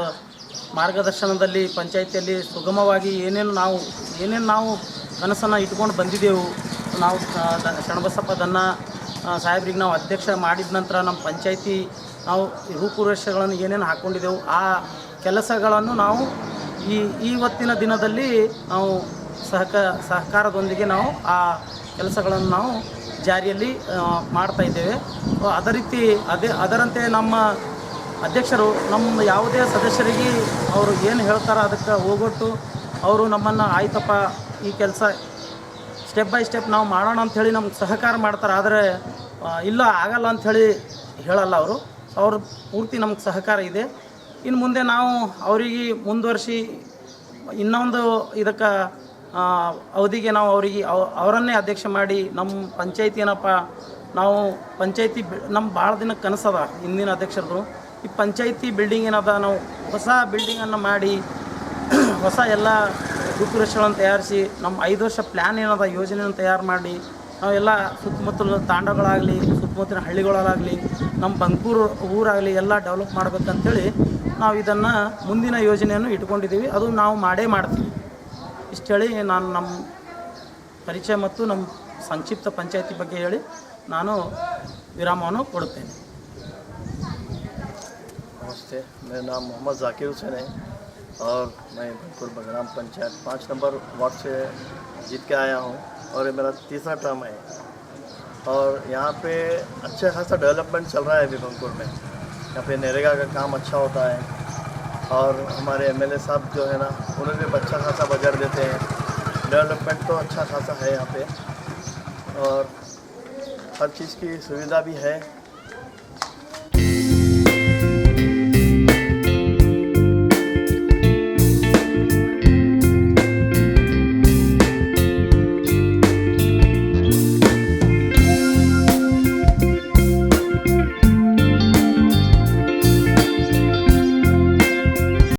[SPEAKER 4] ಮಾರ್ಗದರ್ಶನದಲ್ಲಿ ಪಂಚಾಯಿತಿಯಲ್ಲಿ ಸುಗಮವಾಗಿ ಏನೇನು ನಾವು ಏನೇನು ನಾವು ಕನಸನ್ನು ಇಟ್ಕೊಂಡು ಬಂದಿದ್ದೆವು. ನಾವು ಶರಣಬಸಪ್ಪ ದನ್ನ ಸಾಹೇಬ್ರಿಗೆ ನಾವು ಅಧ್ಯಕ್ಷ ಮಾಡಿದ ನಂತರ ನಮ್ಮ ಪಂಚಾಯಿತಿ ನಾವು ರೂಪುರೇಷೆಗಳನ್ನು ಏನೇನು ಹಾಕ್ಕೊಂಡಿದ್ದೆವು ಆ ಕೆಲಸಗಳನ್ನು ನಾವು ಈ ಇವತ್ತಿನ ದಿನದಲ್ಲಿ ನಾವು ಸಹಕ, ಸಹಕಾರದೊಂದಿಗೆ ನಾವು ಆ ಕೆಲಸಗಳನ್ನು ನಾವು ಜಾರಿಯಲ್ಲಿ ಮಾಡ್ತಾ ಇದ್ದೇವೆ. ಅದೇ ರೀತಿ ಅದೇ, ಅದರಂತೆ ನಮ್ಮ ಅಧ್ಯಕ್ಷರು, ನಮ್ಮ ಯಾವುದೇ ಸದಸ್ಯರಿಗೆ ಅವರು ಏನು ಹೇಳ್ತಾರೋ ಅದಕ್ಕೆ ಹೋಗೊಟ್ಟು ಅವರು ನಮ್ಮನ್ನು, ಆಯ್ತಪ್ಪ ಈ ಕೆಲಸ ಸ್ಟೆಪ್ ಬೈ ಸ್ಟೆಪ್ ನಾವು ಮಾಡೋಣ ಅಂಥೇಳಿ ನಮ್ಗೆ ಸಹಕಾರ ಮಾಡ್ತಾರೆ. ಆದರೆ ಇಲ್ಲ, ಆಗಲ್ಲ ಅಂಥೇಳಿ ಹೇಳಲ್ಲ ಅವರು. ಅವ್ರ ಪೂರ್ತಿ ನಮ್ಗೆ ಸಹಕಾರ ಇದೆ. ಇನ್ನು ಮುಂದೆ ನಾವು ಅವರಿಗೆ ಮುಂದುವರಿಸಿ ಇನ್ನೊಂದು ಇದಕ್ಕೆ ಅವಧಿಗೆ ನಾವು ಅವರಿಗೆ ಅವ- ಅವರನ್ನೇ ಅಧ್ಯಕ್ಷ ಮಾಡಿ ನಮ್ಮ ಪಂಚಾಯತಿ ಏನಪ್ಪ, ನಾವು ಪಂಚಾಯತಿ ನಮ್ಮ ಭಾಳ ದಿನ ಕನಸದ ಹಿಂದಿನ ಅಧ್ಯಕ್ಷರದು ಈ ಪಂಚಾಯತಿ ಬಿಲ್ಡಿಂಗ್ ಏನದ, ನಾವು ಹೊಸ ಬಿಲ್ಡಿಂಗನ್ನು ಮಾಡಿ, ಹೊಸ ಎಲ್ಲ ರೂಪುರೇಷೆಗಳನ್ನು ತಯಾರಿಸಿ, ನಮ್ಮ ಐದು ವರ್ಷ ಪ್ಲ್ಯಾನ್ ಏನದ, ಯೋಜನೆಯನ್ನು ತಯಾರು ಮಾಡಿ, ನಾವೆಲ್ಲ ಸುತ್ತಮುತ್ತಲಿನ ತಾಂಡಗಳಾಗಲಿ, ಸುತ್ತಮುತ್ತಲಿನ ಹಳ್ಳಿಗಳಲ್ಲಾಗಲಿ ನಮ್ಮ ಬಂಕೂರು ಊರಾಗಲಿ ಎಲ್ಲ ಡೆವಲಪ್ ಮಾಡ್ಬೇಕಂತೇಳಿ ನಾವು ಇದನ್ನು ಮುಂದಿನ ಯೋಜನೆಯನ್ನು ಇಟ್ಕೊಂಡಿದ್ದೀವಿ. ಅದು ನಾವು ಮಾಡೇ ಮಾಡ್ತೀವಿ. ಇಷ್ಟು ಹೇಳಿ ನಾನು ನಮ್ಮ ಪರಿಚಯ ಮತ್ತು ನಮ್ಮ ಸಂಕ್ಷಿಪ್ತ ಪಂಚಾಯತಿ ಬಗ್ಗೆ ಹೇಳಿ ನಾನು ವಿರಾಮವನ್ನು ಕೊಡುತ್ತೇನೆ.
[SPEAKER 5] ನಮಸ್ತೆ. ನಾನು ಮೊಹಮ್ಮದ್ ಜಾಕಿರ್ ಹುಸೇನೆ. और मैं भरतपुर बगराम पंचायत पाँच नंबर वार्ड से जीत के आया हूँ और ये मेरा तीसरा टर्म है। और यहाँ पे अच्छा खासा डेवलपमेंट चल रहा है अभी भंगपुर में। यहाँ पे नरेगा का काम अच्छा होता है। और हमारे एमएलए साहब जो है ना, उन्होंने भी अच्छा खासा बजट देते हैं। डेवलपमेंट तो अच्छा खासा है यहाँ पे। और हर चीज़ की सुविधा भी है।